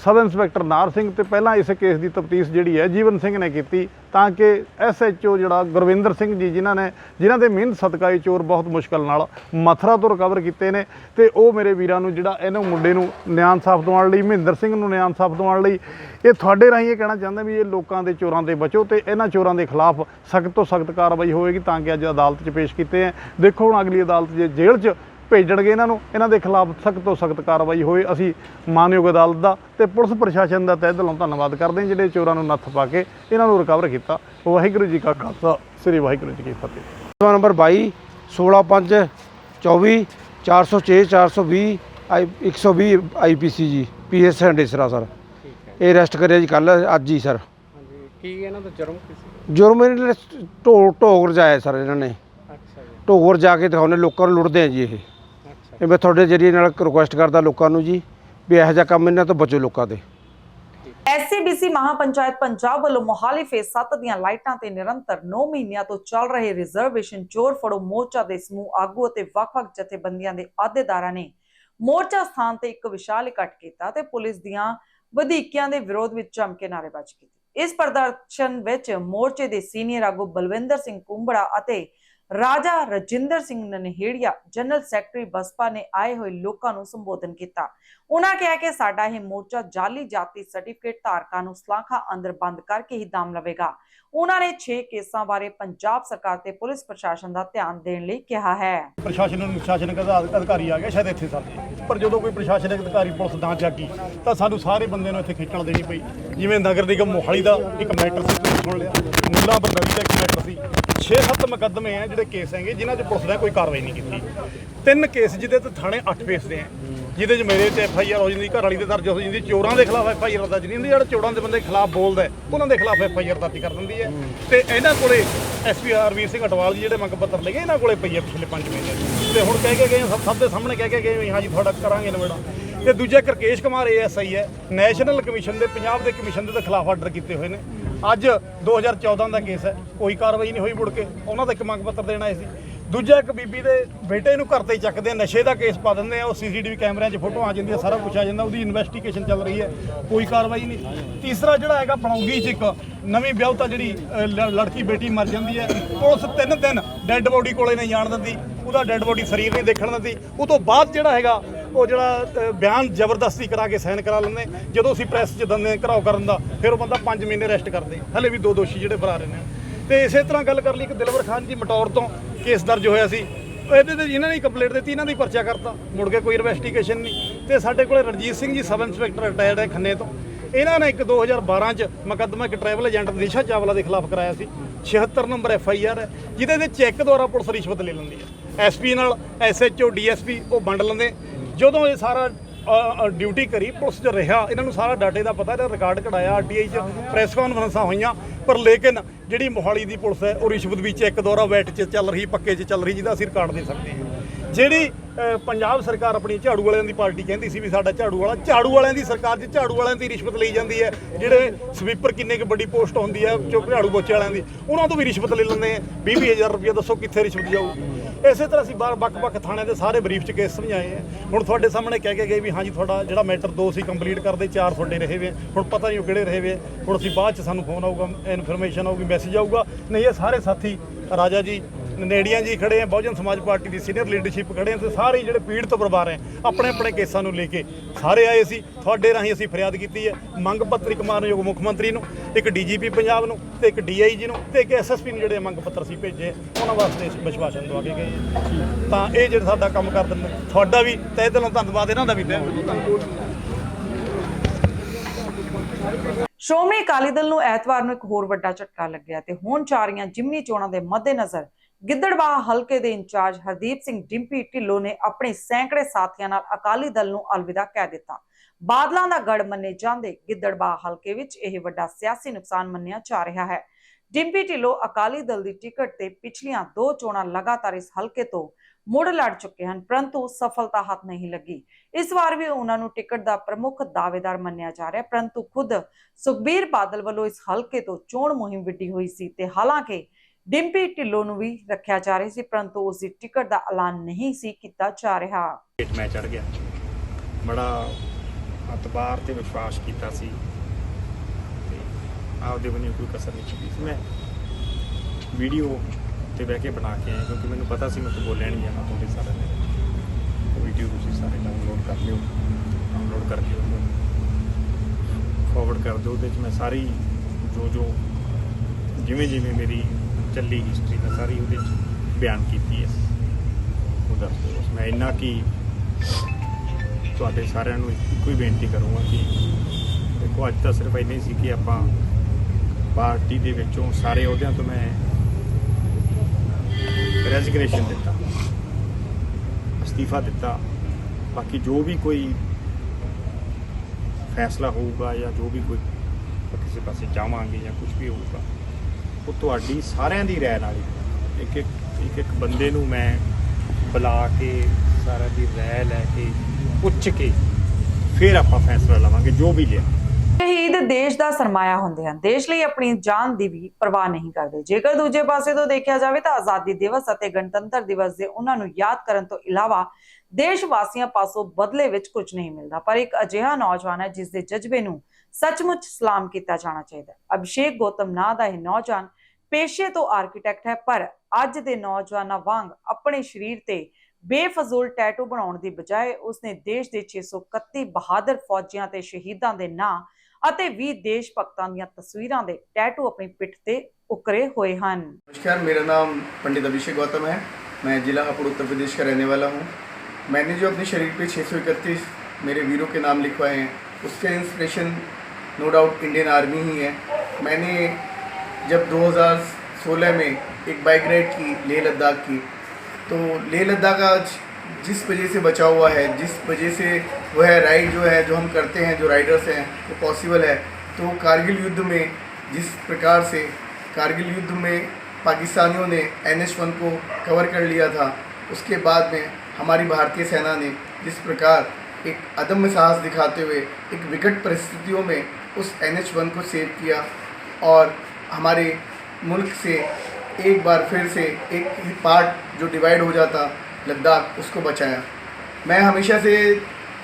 ਸਬ ਇੰਸਪੈਕਟਰ ਨਾਰ ਸਿੰਘ ਤੇ ਪਹਿਲਾਂ ਇਸ ਕੇਸ ਦੀ ਤਫਤੀਸ਼ ਜਿਹੜੀ ਹੈ, ਜੀਵਨ ਸਿੰਘ ਨੇ ਕੀਤੀ, ਤਾਂ ਕਿ ਐਸਐਚਓ ਜਿਹੜਾ ਗੁਰਵਿੰਦਰ ਸਿੰਘ ਜੀ, ਜਿਨ੍ਹਾਂ ਨੇ, ਜਿਨ੍ਹਾਂ ਦੇ ਮਿਹਨਤ ਸਦਕਾ ਇਹ ਚੋਰ ਬਹੁਤ ਮੁਸ਼ਕਲ ਨਾਲ ਮਥਰਾ ਤੋਂ ਰਿਕਵਰ ਕੀਤੇ ਨੇ, ਤੇ ਉਹ ਮੇਰੇ ਵੀਰਾਂ ਨੂੰ ਜਿਹੜਾ ਇਹਨੂੰ ਮੁੰਡੇ ਨੂੰ ਨਿਆਂ ਸਾਫ਼ ਦਿਵਾਉਣ ਲਈ, ਮਹਿੰਦਰ ਸਿੰਘ ਨੂੰ ਨਿਆਂ ਸਾਫ਼ ਦਿਵਾਉਣ ਲਈ, ਇਹ ਤੁਹਾਡੇ ਰਾਹੀਂ ਇਹ ਕਹਿਣਾ ਚਾਹੁੰਦਾ ਵੀ ਇਹ ਲੋਕਾਂ ਦੇ ਚੋਰਾਂ ਤੇ ਬਚੋ ਤੇ ਇਹਨਾਂ ਚੋਰਾਂ ਦੇ ਖਿਲਾਫ ਸਖਤ ਤੋਂ ਸਖਤ ਕਾਰਵਾਈ ਹੋਵੇਗੀ ਤਾਂ ਕਿ ਅੱਜ ਅਦਾਲਤ 'ਚ ਪੇਸ਼ ਕੀਤੇ ਹੈ। ਦੇਖੋ ਹੁਣ ਅਗਲੀ ਅਦਾਲਤ ਜੇ ਜੇਲ੍ਹ 'ਚ ਭੇਜਣਗੇ ਇਹਨਾਂ ਨੂੰ ਇਹਨਾਂ ਦੇ ਖਿਲਾਫ ਸਖਤ ਤੋਂ ਸਖਤ ਕਾਰਵਾਈ ਹੋਏ ਅਸੀਂ ਮਾਨਯੋਗ ਅਦਾਲਤ ਦਾ ਤੇ ਪੁਲਿਸ ਪ੍ਰਸ਼ਾਸਨ ਦਾ ਤਹਿ ਦਿਲੋਂ ਧੰਨਵਾਦ ਕਰਦੇ ਹਾਂ ਜਿਹੜੇ ਚੋਰਾਂ ਨੂੰ ਨੱਥ ਪਾ ਕੇ ਇਹਨਾਂ ਨੂੰ ਰਿਕਵਰ ਕੀਤਾ। ਵਾਹਿਗੁਰੂ ਜੀ ਕਾ ਖਾਲਸਾ ਸ੍ਰੀ ਵਾਹਿਗੁਰੂ ਜੀ ਕੀ ਫਤਿਹ। ਸੇਵਾ ਨੰਬਰ 22 16 5 24 406 420 ਆਈ 120 ਆਈਪੀਸੀ ਜੀ ਪੀਐਸ ਹੰਡੇਸਰਾ ਸਰ। ਇਹ ਅਰੈਸਟ ਕਰਿਆ ਜੀ ਕੱਲ ਅੱਜ ਹੀ ਸਰ। ਕੀ ਇਹਨਾਂ ਦਾ ਜਰਮ ਕਿਸੇ ਜੁਰਮ ਇਹਨਾਂ ਨੇ ਢੋ ਢੋਗ ਰਜਾਇਆ ਸਰ ਇਹਨਾਂ ਨੇ। ਅੱਛਾ ਜੀ। ਢੋਗਰ ਜਾ ਕੇ ਦਿਖਾਉਣੇ ਲੋਕਾਂ ਨੂੰ ਲੁੱਟਦੇ ਆ ਜੀ ਇਹ। ਅੱਛਾ ਇਹ ਮੈਂ ਤੁਹਾਡੇ ਜਰੀਏ ਨਾਲ ਰਿਕੁਐਸਟ ਕਰਦਾ ਲੋਕਾਂ ਨੂੰ ਜੀ ਵੀ ਇਹੋ ਜਿਹਾ ਕੰਮ ਇਹਨਾਂ ਤੋਂ ਬਚੋ ਲੋਕਾਂ ਦੇ। ਐਸਸੀਬੀਸੀ ਮਹਾਪੰਚਾਇਤ ਪੰਜਾਬ ਵੱਲੋਂ ਮੋਹਾਲੀ ਫੇਸ 7 ਦੀਆਂ ਲਾਈਟਾਂ ਤੇ ਨਿਰੰਤਰ 9 ਮਹੀਨਿਆਂ ਤੋਂ ਚੱਲ ਰਹੇ ਰਿਜ਼ਰਵੇਸ਼ਨ ਚੋਰ ਫੜੋ ਮੋਰਚਾ ਦੇ ਸਮੂਹ ਆਗੂ ਅਤੇ ਵੱਖ-ਵੱਖ ਜਥੇਬੰਦੀਆਂ ਦੇ ਅਹੁਦੇਦਾਰਾਂ ਨੇ ਮੋਰਚਾ ਸਥਾਨ ਤੇ ਇੱਕ ਵਿਸ਼ਾਲ ਇਕੱਠ ਕੀਤਾ ਤੇ ਪੁਲਿਸ ਦੀਆਂ ਵਧੀਕੀਆਂ ਦੇ ਵਿਰੋਧ ਵਿੱਚ ਜੰਮ ਕੇ ਨਾਅਰੇਬਾਜ਼ੀ ਕੀਤੀ। ਇਸ ਪ੍ਰਦਰਸ਼ਨ ਵਿੱਚ ਮੋਰਚੇ ਦੇ ਸੀਨੀਅਰ ਆਗੂ ਬਲਵਿੰਦਰ ਸਿੰਘ ਕੁੰਬੜਾ ਅਤੇ ਰਾਜਾ ਰਜਿੰਦਰ ਸਿੰਘ ਨਨਹੇੜੀਆ ਜਨਰਲ ਸੈਕਟਰੀ ਬਸਪਾ ਨੇ ਆਏ ਹੋਏ ਲੋਕਾਂ ਨੂੰ ਸੰਬੋਧਨ ਕੀਤਾ। ਉਹਨਾਂ ਕਿਹਾ ਕਿ ਸਾਡਾ ਇਹ ਮੋਰਚਾ ਜਾਲੀ ਜਾਤੀ ਸਰਟੀਫਿਕੇਟ ਧਾਰਕਾਂ ਨੂੰ ਸਲਾਖਾ ਅੰਦਰ ਬੰਦ ਕਰਕੇ ਹੀ ਦਮ ਲਵੇਗਾ। ਉਹਨਾਂ ਨੇ 6 ਕੇਸਾਂ ਬਾਰੇ ਪੰਜਾਬ ਸਰਕਾਰ ਤੇ ਪੁਲਿਸ ਪ੍ਰਸ਼ਾਸਨ ਦਾ ਧਿਆਨ ਦੇਣ ਲਈ ਕਿਹਾ ਹੈ। ਪ੍ਰਸ਼ਾਸਨ ਨੂੰ ਸ਼ਾਸਨਿਕ ਅਧਿਕਾਰੀ ਆ ਗਿਆ ਸ਼ਾਇਦ ਇੱਥੇ ਸਾਡੇ ਪਰ ਜਦੋਂ ਕੋਈ ਪ੍ਰਸ਼ਾਸਨਿਕ ਅਧਿਕਾਰੀ ਪੁਲਿਸ ਨਾ ਜਾਗੀ, ਤਾਂ ਸਾਨੂੰ ਸਾਰੇ ਬੰਦੇ ਨੂੰ ਇੱਥੇ ਖਿੱਚਣ ਦੇਣੀ ਪਈ। ਜਿਵੇਂ ਨਗਰ ਨਿਗਮ ਮੋਹਾਲੀ ਦਾ ਇੱਕ ਮੈਟਰ ਸੀ ਸੁਣ ਲਿਆ। ਮੁੱਲਾ ਬਰਦਰੀ ਦਾ ਇੱਕ ਮੈਟਰ ਸੀ। 6-7 ਮੁਕੱਦਮੇ ਆ ਜਿਹੜੇ ਕੇਸ ਹੈਗੇ, ਜਿਨ੍ਹਾਂ 'ਚ ਪੁਲਿਸ ਨੇ ਕੋਈ ਕਾਰਵਾਈ ਨਹੀਂ ਕੀਤੀ। ਤਿੰਨ ਕੇਸ ਜਿਹਦੇ ਤੇ ਥਾਣੇ 8 ਫੇਸ ਦੇ ਆ। ਜਿਹਦੇ 'ਚ ਮੇਰੇ ਤੇ ਐਫ ਆਈ ਆਰ ਹੋ ਜਾਂਦੀ, ਘਰ ਵਾਲੀ 'ਤੇ ਦਰਜ ਹੋ ਜਾਂਦੀ, ਚੋਰਾਂ ਦੇ ਖਿਲਾਫ ਐਫ ਆਈ ਆਰ ਦਰਜ ਨਹੀਂ ਹੁੰਦੀ, ਜਿਹੜਾ ਚੋਰਾਂ ਦੇ ਬੰਦੇ ਖਿਲਾਫ ਬੋਲਦਾ ਉਹਨਾਂ ਦੇ ਖਿਲਾਫ ਐਫ ਆਈ ਆਰ ਦਰਜ ਕਰ ਦਿੰਦੀ ਹੈ। ਤੇ ਇਹਨਾਂ ਕੋਲੇ ਐਸ ਪੀ ਆਰ ਵੀਰ ਸਿੰਘ ਅਟਵਾਲ ਜੀ ਜਿਹੜੇ ਮੰਗ ਪੱਤਰ ਲੈ ਗਏ, ਇਹਨਾਂ ਕੋਲੇ ਪਈ ਹੈ ਪਿਛਲੇ 5 ਮਹੀਨੇ ਦੀ। ਤੇ ਹੁਣ ਕਹਿ ਕੇ ਗਏ ਸਭ ਸਭ ਦੇ ਸਾਹਮਣੇ ਕਹਿ ਕੇ ਗਏ ਵੀ ਹਾਂ ਜੀ ਤੁਹਾਡਾ ਕਰਾਂਗੇ ਨਵੇੜਾ ਤੇ ਦੂਜਾ ਕਰਕੇਸ਼ ਕੁਮਾਰ ਏਐਸਆਈ ਹੈ ਨੈਸ਼ਨਲ ਕਮਿਸ਼ਨ ਦੇ, ਪੰਜਾਬ ਦੇ ਕਮਿਸ਼ਨ ਦੇ ਖਿਲਾਫ ਆਰਡਰ ਕੀਤੇ ਹੋਏ ਨੇ। ਅੱਜ 2014 ਦਾ ਕੇਸ ਹੈ, ਕੋਈ ਕਾਰਵਾਈ ਨਹੀਂ ਹੋਈ ਮੁੜ ਕੇ, ਉਹਨਾਂ ਦਾ ਇੱਕ ਮੰਗ ਪੱਤਰ ਦੇਣਾ ਆਏ ਸੀ। ਦੂਜਾ ਇੱਕ ਬੀਬੀ ਦੇ ਬੇਟੇ ਨੂੰ ਘਰ ਤੇ ਚੱਕਦੇ ਆ, ਨਸ਼ੇ ਦਾ ਕੇਸ ਪਾ ਦਿੰਦੇ ਆ, ਉਹ ਸੀਸੀਟੀਵੀ ਕੈਮਰਿਆਂ 'ਚ ਫੋਟੋ ਆ ਜਾਂਦੀ ਆ ਸਾਰਾ ਕੁਝ ਆ ਜਾਂਦਾ, ਉਹਦੀ ਇਨਵੈਸਟੀਗੇਸ਼ਨ ਚੱਲ ਰਹੀ ਹੈ, ਕੋਈ ਕਾਰਵਾਈ ਨਹੀਂ। ਤੀਸਰਾ ਜਿਹੜਾ ਹੈਗਾ, ਬਣਾਉਂਗੀ 'ਚ ਇੱਕ ਨਵੀਂ ਵਿਆਹੁਤਾ ਜਿਹੜੀ ਲੜਕੀ ਬੇਟੀ ਮਰ ਜਾਂਦੀ ਹੈ, ਪੁਲਿਸ ਤਿੰਨ ਦਿਨ ਡੈੱਡ ਬੋਡੀ ਕੋਲੇ ਨਹੀਂ ਜਾਣ ਦਿੰਦੀ, ਉਹਦਾ ਡੈੱਡ ਬੋਡੀ ਸਰੀਰ ਨਹੀਂ ਦੇਖਣ ਦਿੰਦੀ, ਉਹ ਤੋਂ ਬਾਅਦ ਜਿਹੜਾ ਹੈਗਾ ਉਹ ਜਿਹੜਾ ਅ, ਬਿਆਨ ਜ਼ਬਰਦਸਤੀ ਕਰਾ ਕੇ ਸਾਈਨ ਕਰਾ ਲੈਂਦੇ। ਜਦੋਂ ਅਸੀਂ ਪ੍ਰੈਸ 'ਚ ਦਿੰਦੇ ਘਰਾਓ ਕਰਨ ਦਾ ਫਿਰ ਉਹ ਬੰਦਾ 5 ਮਹੀਨੇ ਰੈਸਟ ਕਰਦੇ। ਹਲੇ ਵੀ ਦੋ ਦੋਸ਼ੀ ਜਿਹੜੇ ਫਰਾਰ ਨੇ। ਤੇ ਇਸੇ ਤਰ੍ਹਾਂ ਗੱਲ ਕਰ ਲਈ ਕਿ ਦਿਲਵਰ ਖਾਨ ਜੀ ਮਟੌਰ ਤੋਂ ਕੇਸ ਦਰਜ ਹੋਇਆ ਸੀ। ਇਹਦੇ ਤੇ ਇਹਨਾਂ ਨੇ ਕੰਪਲੇਂਟ ਦਿੱਤੀ ਇਹਨਾਂ ਦੀ ਪਰਚਾ ਕਰਤਾ। ਮੁੜ ਕੇ ਕੋਈ ਇਨਵੈਸਟੀਗੇਸ਼ਨ ਨਹੀਂ। ਤੇ ਸਾਡੇ ਕੋਲੇ Ranjit Singh ji sub inspector retired ਹੈ ਖੰਨੇ ਤੋਂ। ਇਹਨਾਂ ਨੇ ਇੱਕ 2012 ਚ ਮੁਕੱਦਮਾ ਇੱਕ ਟਰੈਵਲ ਏਜੰਟ ਨਿਸ਼ਾ ਚਾਵਲਾ ਦੇ ਖਿਲਾਫ ਕਰਾਇਆ ਸੀ। 76 ਨੰਬਰ ਐਫ ਆਈ ਆਰ ਹੈ ਜਿਹਦੇ ਤੇ ਚੈੱਕ ਦੁਆਰਾ ਪੁਲਿਸ ਰਿਸ਼ਵਤ ਲੈ ਲੈਂਦੀ ਹੈ। ਐਸਪੀ ਨਾਲ ਐਸਐਚਓ ਡੀਐਸਪੀ ਉਹ ਵੰਡ ਲੈਂਦੇ। ਜਦੋਂ ਇਹ ਸਾਰਾ ਡਿਊਟੀ ਕਰੀ, ਪੁਲਿਸ 'ਚ ਰਿਹਾ, ਇਹਨਾਂ ਨੂੰ ਸਾਰਾ ਡਾਟੇ ਦਾ ਪਤਾ, ਇਹਦਾ ਰਿਕਾਰਡ ਕਢਾਇਆ ਆਰਟੀਆਈ 'ਚ ਪ੍ਰੈਸ ਕਾਨਫਰੰਸਾਂ ਹੋਈਆਂ, ਪਰ ਲੇਕਿਨ ਜਿਹੜੀ ਮੋਹਾਲੀ ਦੀ ਪੁਲਿਸ ਹੈ, ਉਹ ਰਿਸ਼ਵਤ ਵਿੱਚ ਇੱਕ ਦੁਆਰਾ ਵੈਟ 'ਚ ਚੱਲ ਰਹੀ, ਪੱਕੇ 'ਚ ਚੱਲ ਰਹੀ, ਜਿਹਦਾ ਅਸੀਂ ਰਿਕਾਰਡ ਦੇ ਸਕਦੇ ਹਾਂ। ਜਿਹੜੀ ਪੰਜਾਬ ਸਰਕਾਰ ਆਪਣੀ ਝਾੜੂ ਵਾਲਿਆਂ ਦੀ ਪਾਰਟੀ ਕਹਿੰਦੀ ਸੀ ਵੀ ਸਾਡਾ ਝਾੜੂ ਵਾਲਾ, ਝਾੜੂ ਵਾਲਿਆਂ ਦੀ ਸਰਕਾਰ 'ਚ ਝਾੜੂ ਵਾਲਿਆਂ ਦੀ ਰਿਸ਼ਵਤ ਲਈ ਜਾਂਦੀ ਹੈ, ਜਿਹੜੇ ਸਵੀਪਰ ਕਿੰਨੇ ਕੁ ਵੱਡੀ ਪੋਸਟ ਹੁੰਦੀ ਹੈ ਚੋ ਝਾੜੂ ਬੋਚੇ ਵਾਲਿਆਂ ਦੀ, ਉਹਨਾਂ ਤੋਂ ਵੀ ਰਿਸ਼ਵਤ ਲੈ ਲੈਂਦੇ ਆ 20 20000 ਰੁਪਏ ਦੱਸੋ ਕਿੱਥੇ ਰਿਸ਼ਵਤ ਜਾਊ। ਇਸੇ ਤਰ੍ਹਾਂ ਅਸੀਂ ਬਾਰ ਵੱਖ-ਵੱਖ ਥਾਣਿਆਂ ਦੇ ਸਾਰੇ ਬਰੀਫ 'ਚ ਕੇਸ ਸਮਝਾਏ ਆ। ਹੁਣ ਤੁਹਾਡੇ ਸਾਹਮਣੇ ਕਹਿ ਕੇ ਗਏ ਵੀ ਹਾਂਜੀ, ਤੁਹਾਡਾ ਜਿਹੜਾ ਮੈਟਰ ਦੋ ਸੀ ਕੰਪਲੀਟ ਕਰਦੇ, ਚਾਰ ਤੁਹਾਡੇ ਰਹੇ ਵੇ। ਹੁਣ ਪਤਾ ਨਹੀਂ ਉਹ ਕਿਹੜੇ ਰਹੇ ਵੇ। ਹੁਣ ਅਸੀਂ ਬਾਅਦ 'ਚ ਸਾਨੂੰ ਫੋਨ ਆਊਗਾ ਇਨਫੋਰਮੇਸ਼ਨ ਆਊਗੀ ਮੈਸੇਜ ਆਊਗਾ। ਨਹੀਂ, ਇਹ ਸਾਰੇ ਸਾਥੀ, ਰਾਜਾ ਜੀ ਨੇੜੀਆਂ ਜੀ ਖੜੇ ਆ, ਬਹੁਜਨ ਸਮਾਜ ਪਾਰਟੀ ਦੀ ਸੀਨੀਅਰ ਲੀਡਰਸ਼ਿਪ ਖੜੇ ਆ ਤੇ ਸਾਰੇ ਜਿਹੜੇ ਪੀੜਤ ਪਰਿਵਾਰ ਹੈ ਆਪਣੇ ਆਪਣੇ ਕੇਸਾਂ ਨੂੰ ਲੈ ਕੇ ਸਾਰੇ ਆਏ ਸੀ, ਤੁਹਾਡੇ ਰਾਹੀਂ ਅਸੀਂ ਫਰਿਆਦ ਕੀਤੀ ਹੈ। ਮੰਗ ਪੱਤਰ ਇੱਕ ਮਾਨਯੋਗ ਮੁੱਖ ਮੰਤਰੀ ਨੂੰ, ਇੱਕ ਡੀਜੀਪੀ ਪੰਜਾਬ ਨੂੰ ਤੇ ਇੱਕ ਡੀਆਈਜੀ ਨੂੰ ਤੇ ਇੱਕ ਐਸਐਸਪੀ ਨੂੰ ਜਿਹੜੇ ਮੰਗ ਪੱਤਰ ਅਸੀਂ ਭੇਜੇ ਉਹਨਾਂ ਵਾਸਤੇ ਅਸੀਂ ਵਿਸ਼ਵਾਸਨ ਦਵਾ ਕੇ ਗਏ ਤਾਂ ਇਹ ਜਿਹੜਾ ਸਾਡਾ ਕੰਮ ਕਰ ਦਿੰਦੇ ਤੁਹਾਡਾ ਵੀ, ਤਹਿ ਦਿਲੋਂ ਧੰਨਵਾਦ, ਇਹਨਾਂ ਦਾ ਵੀ ਤਹਿ ਦਿਲੋਂ ਧੰਨਵਾਦ। ਸ਼੍ਰੋਮਣੀ ਅਕਾਲੀ ਦਲ ਨੂੰ ਐਤਵਾਰ ਨੂੰ ਇੱਕ ਹੋਰ ਵੱਡਾ ਝਟਕਾ ਲੱਗਿਆ ਤੇ ਹੁਣ ਚਾਰੀਆਂ ਜਿਮਨੀ ਚੋਣਾਂ ਦੇ ਮੱਦੇਨਜ਼ਰ ਗਿੱਦੜਬਾਹ ਹਲਕੇ ਦੇ ਇੰਚਾਰਜ ਹਰਦੀਪ ਸਿੰਘ ਡਿੰਪੀ ਢਿੱਲੋਂ ਨੇ ਆਪਣੇ ਸੈਂਕੜੇ ਸਾਥੀਆਂ ਨਾਲ ਅਕਾਲੀ ਦਲ ਨੂੰ ਅਲਵਿਦਾ ਕਹਿ ਦਿੱਤਾ। ਬਾਦਲਾਂ ਦਾ ਗੜ ਮੰਨੇ ਜਾਂਦੇ ਗਿੱਦੜਬਾਹ ਹਲਕੇ ਵਿੱਚ ਇਹ ਵੱਡਾ ਸਿਆਸੀ ਨੁਕਸਾਨ ਮੰਨਿਆ ਜਾ ਰਿਹਾ ਹੈ। ਡਿੰਪੀ ਢਿੱਲੋਂ ਅਕਾਲੀ ਦਲ ਦੀ ਟਿਕਟ ਤੇ ਪਿਛਲੀਆਂ ਦੋ ਚੋਣਾਂ ਲਗਾਤਾਰ ਇਸ ਹਲਕੇ ਤੋਂ ਮੁੜ ਲੜ ਚੁੱਕੇ ਹਨ, ਪਰੰਤੂ ਸਫਲਤਾ ਹੱਥ ਨਹੀਂ ਲੱਗੀ। ਇਸ ਵਾਰ ਵੀ ਉਹਨਾਂ ਨੂੰ ਟਿਕਟ ਦਾ ਪ੍ਰਮੁੱਖ ਦਾਅਵੇਦਾਰ ਮੰਨਿਆ ਜਾ ਰਿਹਾ ਪਰੰਤੂ ਖੁਦ ਸੁਖਬੀਰ ਬਾਦਲ ਵੱਲੋਂ ਇਸ ਹਲਕੇ ਤੋਂ ਚੋਣ ਮੁਹਿੰਮ ਵਿੱਢੀ ਹੋਈ ਸੀ ਤੇ ਹਾਲਾਂਕਿ ਡਿੰਪੀ ਢਿੱਲੋਂ ਨੂੰ ਵੀ ਰੱਖਿਆ ਜਾ ਰਿਹਾ ਸੀ, ਪਰੰਤੂ ਉਸ ਦੀ ਟਿਕਟ ਦਾ ਐਲਾਨ ਨਹੀਂ ਸੀ ਕੀਤਾ ਜਾ ਰਿਹਾ। ਪੇਟ ਮੈਂ ਚੜ ਗਿਆ। ਬੜਾ ਅਤਬਾਰ ਤੇ ਵਿਸ਼ਵਾਸ ਕੀਤਾ ਸੀ। ਤੇ ਆਪਦੇ ਬਣੀ ਕੋਈ ਕਸਰ ਨਹੀਂ ਛੱਡੀ ਸੀ। ਮੈਂ ਵੀਡੀਓ ਤੇ ਬਹਿ ਕੇ ਬਣਾ ਕੇ ਆਇਆ, ਕਿਉਂਕਿ ਮੈਨੂੰ ਪਤਾ ਸੀ ਮੈਂ ਤੋਂ ਬੋਲਿਆ ਨਹੀਂ ਜਾਣਾ ਤੁਹਾਡੇ ਸਾਰਿਆਂ ਨੇ ਉਹ ਵੀਡੀਓ ਤੁਸੀਂ ਸਾਰੇ ਡਾਊਨਲੋਡ ਕਰ ਲਿਓ ਡਾਊਨਲੋਡ ਕਰਕੇ ਉਹਨੂੰ ਫਾਰਵਰਡ ਕਰ ਦਿਓ, ਉਹਦੇ ਵਿੱਚ ਮੈਂ ਸਾਰੀ ਜੋ ਜੋ ਜਿਵੇਂ ਜਿਵੇਂ ਮੇਰੀ ਚੱਲੀ ਹਿਸਟਰੀ ਮੈਂ ਸਾਰੀ ਉਹਦੇ 'ਚ ਬਿਆਨ ਕੀਤੀ ਹੈ। ਉਹਦਾ ਮੈਂ ਇੰਨਾ ਕਿ ਤੁਹਾਡੇ ਸਾਰਿਆਂ ਨੂੰ ਇੱਕੋ ਹੀ ਬੇਨਤੀ ਕਰੂੰਗਾ ਕਿ ਦੇਖੋ, ਅੱਜ ਤਾਂ ਸਿਰਫ ਇੰਨਾ ਹੀ ਸੀ ਕਿ ਆਪਾਂ ਪਾਰਟੀ ਦੇ ਵਿੱਚੋਂ ਸਾਰੇ ਅਹੁਦਿਆਂ ਤੋਂ ਮੈਂ ਰੈਜ਼ਿਗਨੇਸ਼ਨ ਦਿੱਤਾ, ਅਸਤੀਫਾ ਦਿੱਤਾ। ਬਾਕੀ ਜੋ ਵੀ ਕੋਈ ਫੈਸਲਾ ਹੋਊਗਾ ਜਾਂ ਜੋ ਵੀ ਕੋਈ ਕਿਸੇ ਪਾਸੇ ਜਾਵਾਂਗੇ ਜਾਂ ਕੁਝ ਵੀ ਹੋਊਗਾ ਉਹ ਤੁਹਾਡੀ ਸਾਰਿਆਂ ਦੀ ਰਾਏ ਨਾਲ ਹੀ। ਇੱਕ ਇੱਕ ਇੱਕ ਇੱਕ ਬੰਦੇ ਨੂੰ ਮੈਂ ਬੁਲਾ ਕੇ ਸਾਰਿਆਂ ਦੀ ਰਾਏ ਲੈ ਕੇ ਪੁੱਛ ਕੇ ਫਿਰ ਆਪਾਂ ਫੈਸਲਾ ਲਵਾਂਗੇ, ਜੋ ਵੀ ਲਿਆ। ਸ਼ਹੀਦ ਦੇਸ਼ ਦਾ ਸਰਮਾਇਆ ਹੁੰਦੇ ਹਨ। ਦੇਸ਼ ਲਈ ਆਪਣੀ ਜਾਨ ਦੀ ਵੀ ਪਰਵਾਹ ਨਹੀਂ ਕਰਦੇ। ਜੇਕਰ ਦੂਜੇ ਪਾਸੇ ਤੋਂ ਦੇਖਿਆ ਜਾਵੇ ਤਾਂ ਆਜ਼ਾਦੀ ਦਿਵਸ ਅਤੇ ਗਣਤੰਤਰ ਦਿਵਸ ਦੇ ਉਹਨਾਂ ਨੂੰ ਯਾਦ ਕਰਨ ਤੋਂ ਇਲਾਵਾ ਦੇਸ਼ ਵਾਸੀਆਂ ਪਾਸੋਂ ਬਦਲੇ ਵਿੱਚ ਕੁਝ ਨਹੀਂ ਮਿਲਦਾ। ਪਰ ਇੱਕ ਅਜਿਹਾ ਨੌਜਵਾਨ ਹੈ ਜਿਸ ਦੇ ਜਜ਼ਬੇ ਨੂੰ ਸੱਚਮੁੱਚ ਸਲਾਮ ਕੀਤਾ ਜਾਣਾ ਚਾਹੀਦਾ ਹੈ ਅਭਿਸ਼ੇਕ ਗੌਤਮ ਨਾਂ ਦਾ ਇਹ ਨੌਜਵਾਨ ਪੇਸ਼ੇ ਤੋਂ ਆਰਕੀਟੈਕਟ ਹੈ ਪਰ ਅੱਜ ਦੇ ਨੌਜਵਾਨਾਂ ਵਾਂਗ ਆਪਣੇ ਸਰੀਰ ਤੇ ਬੇਫਜ਼ੂਲ ਟੈਟੂ ਬਣਾਉਣ ਦੀ ਬਜਾਏ ਉਸਨੇ ਦੇਸ਼ ਦੇ 631 ਬਹਾਦਰ ਫੌਜੀਆਂ ਤੇ ਸ਼ਹੀਦਾਂ ਦੇ ਨਾਂ ਅਤੇ 20 ਦੇਸ਼ ਭਗਤਾਂ ਦੀਆਂ ਤਸਵੀਰਾਂ ਦੇ ਟੈਟੂ ਆਪਣੀ ਪਿੱਠ ਤੇ ਉਕਰੇ ਹੋਏ ਹਨ नमस्कार मेरा नाम पंडित अभिषेक गौतम है मैं जिला हापुड़ उत्तर प्रदेश का रहने वाला हूँ मैंने जो अपने शरीर पे 631 मेरे वीरों के नाम लिखवाए हैं उसका inspiration no doubt Indian army ही है। मैंने जब 2016 में एक बाइक राइड की, लेह लद्दाख की तो लेह लद्दाख आज जिस वजह से बचा हुआ है, जिस वजह से वह राइड जो है, जो हम करते हैं, जो राइडर्स हैं, वो पॉसिबल है तो कारगिल युद्ध में जिस प्रकार से कारगिल युद्ध में पाकिस्तानियों ने एन एच वन को कवर कर लिया था, उसके बाद में हमारी भारतीय सेना ने जिस प्रकार एक अदम्य साहस दिखाते हुए, एक विकट परिस्थितियों में उस एन एच वन को सेव किया और हमारे मुल्क से एक बार फिर से एक पार्ट जो डिवाइड हो जाता लद्दाख उसको बचाया। मैं हमेशा से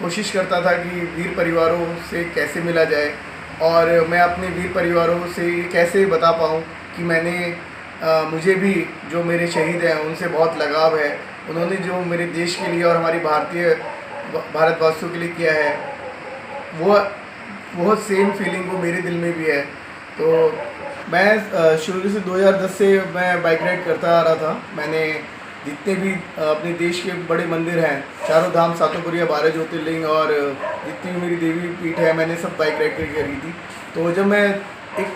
कोशिश करता था कि वीर परिवारों से कैसे मिला जाए और मैं अपने वीर परिवारों से कैसे बता पाऊँ कि मैंने अ, मुझे भी जो मेरे शहीद हैं उनसे बहुत लगाव है। उन्होंने जो मेरे देश के लिए और हमारी भारतीय भारतवासियों के लिए किया है वो वो सेम फीलिंग वो मेरे दिल में भी है। तो मैं शुरू से 2010 से मैं बाइक राइड करता आ रहा था। मैंने जितने भी अपने देश के बड़े मंदिर हैं, चारों धाम सातोपुरिया बारह ज्योतिर्लिंग और जितनी भी मेरी देवी पीठ है, मैंने सब बाइक राइड करके करी थी। तो जब मैं एक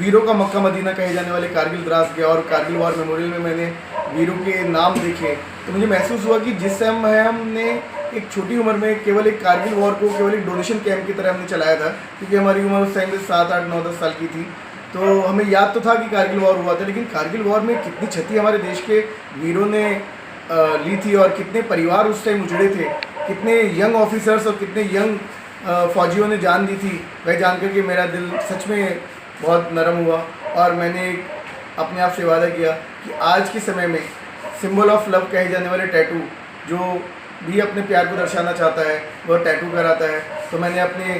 वीरों का मक्का मदीना कहे जाने वाले कारगिल द्रास गया और कारगिल वॉर मेमोरियल में मैंने वीरों के नाम देखे तो मुझे महसूस हुआ कि जिस है हमने एक छोटी उम्र में केवल एक कारगिल वॉर को केवल एक डोनेशन कैंप की तरह हमने चलाया था, क्योंकि हमारी उम्र उस टाइम से सात, आठ, नौ, दस साल की थी। तो हमें याद तो था कि कारगिल वॉर हुआ था, लेकिन कारगिल वॉर में कितनी क्षति हमारे देश के वीरों ने ली थी और कितने परिवार उस टाइम उजड़े थे, कितने यंग ऑफिसर्स और कितने यंग फौजियों ने जान दी थी। वह जानकर के मेरा दिल सच में बहुत नरम हुआ और मैंने अपने आप से वादा किया कि आज के समय में सिंबल ऑफ़ लव कहे जाने वाले टैटू जो भी अपने प्यार को दर्शाना चाहता है, वह टैटू कराता है। तो मैंने अपने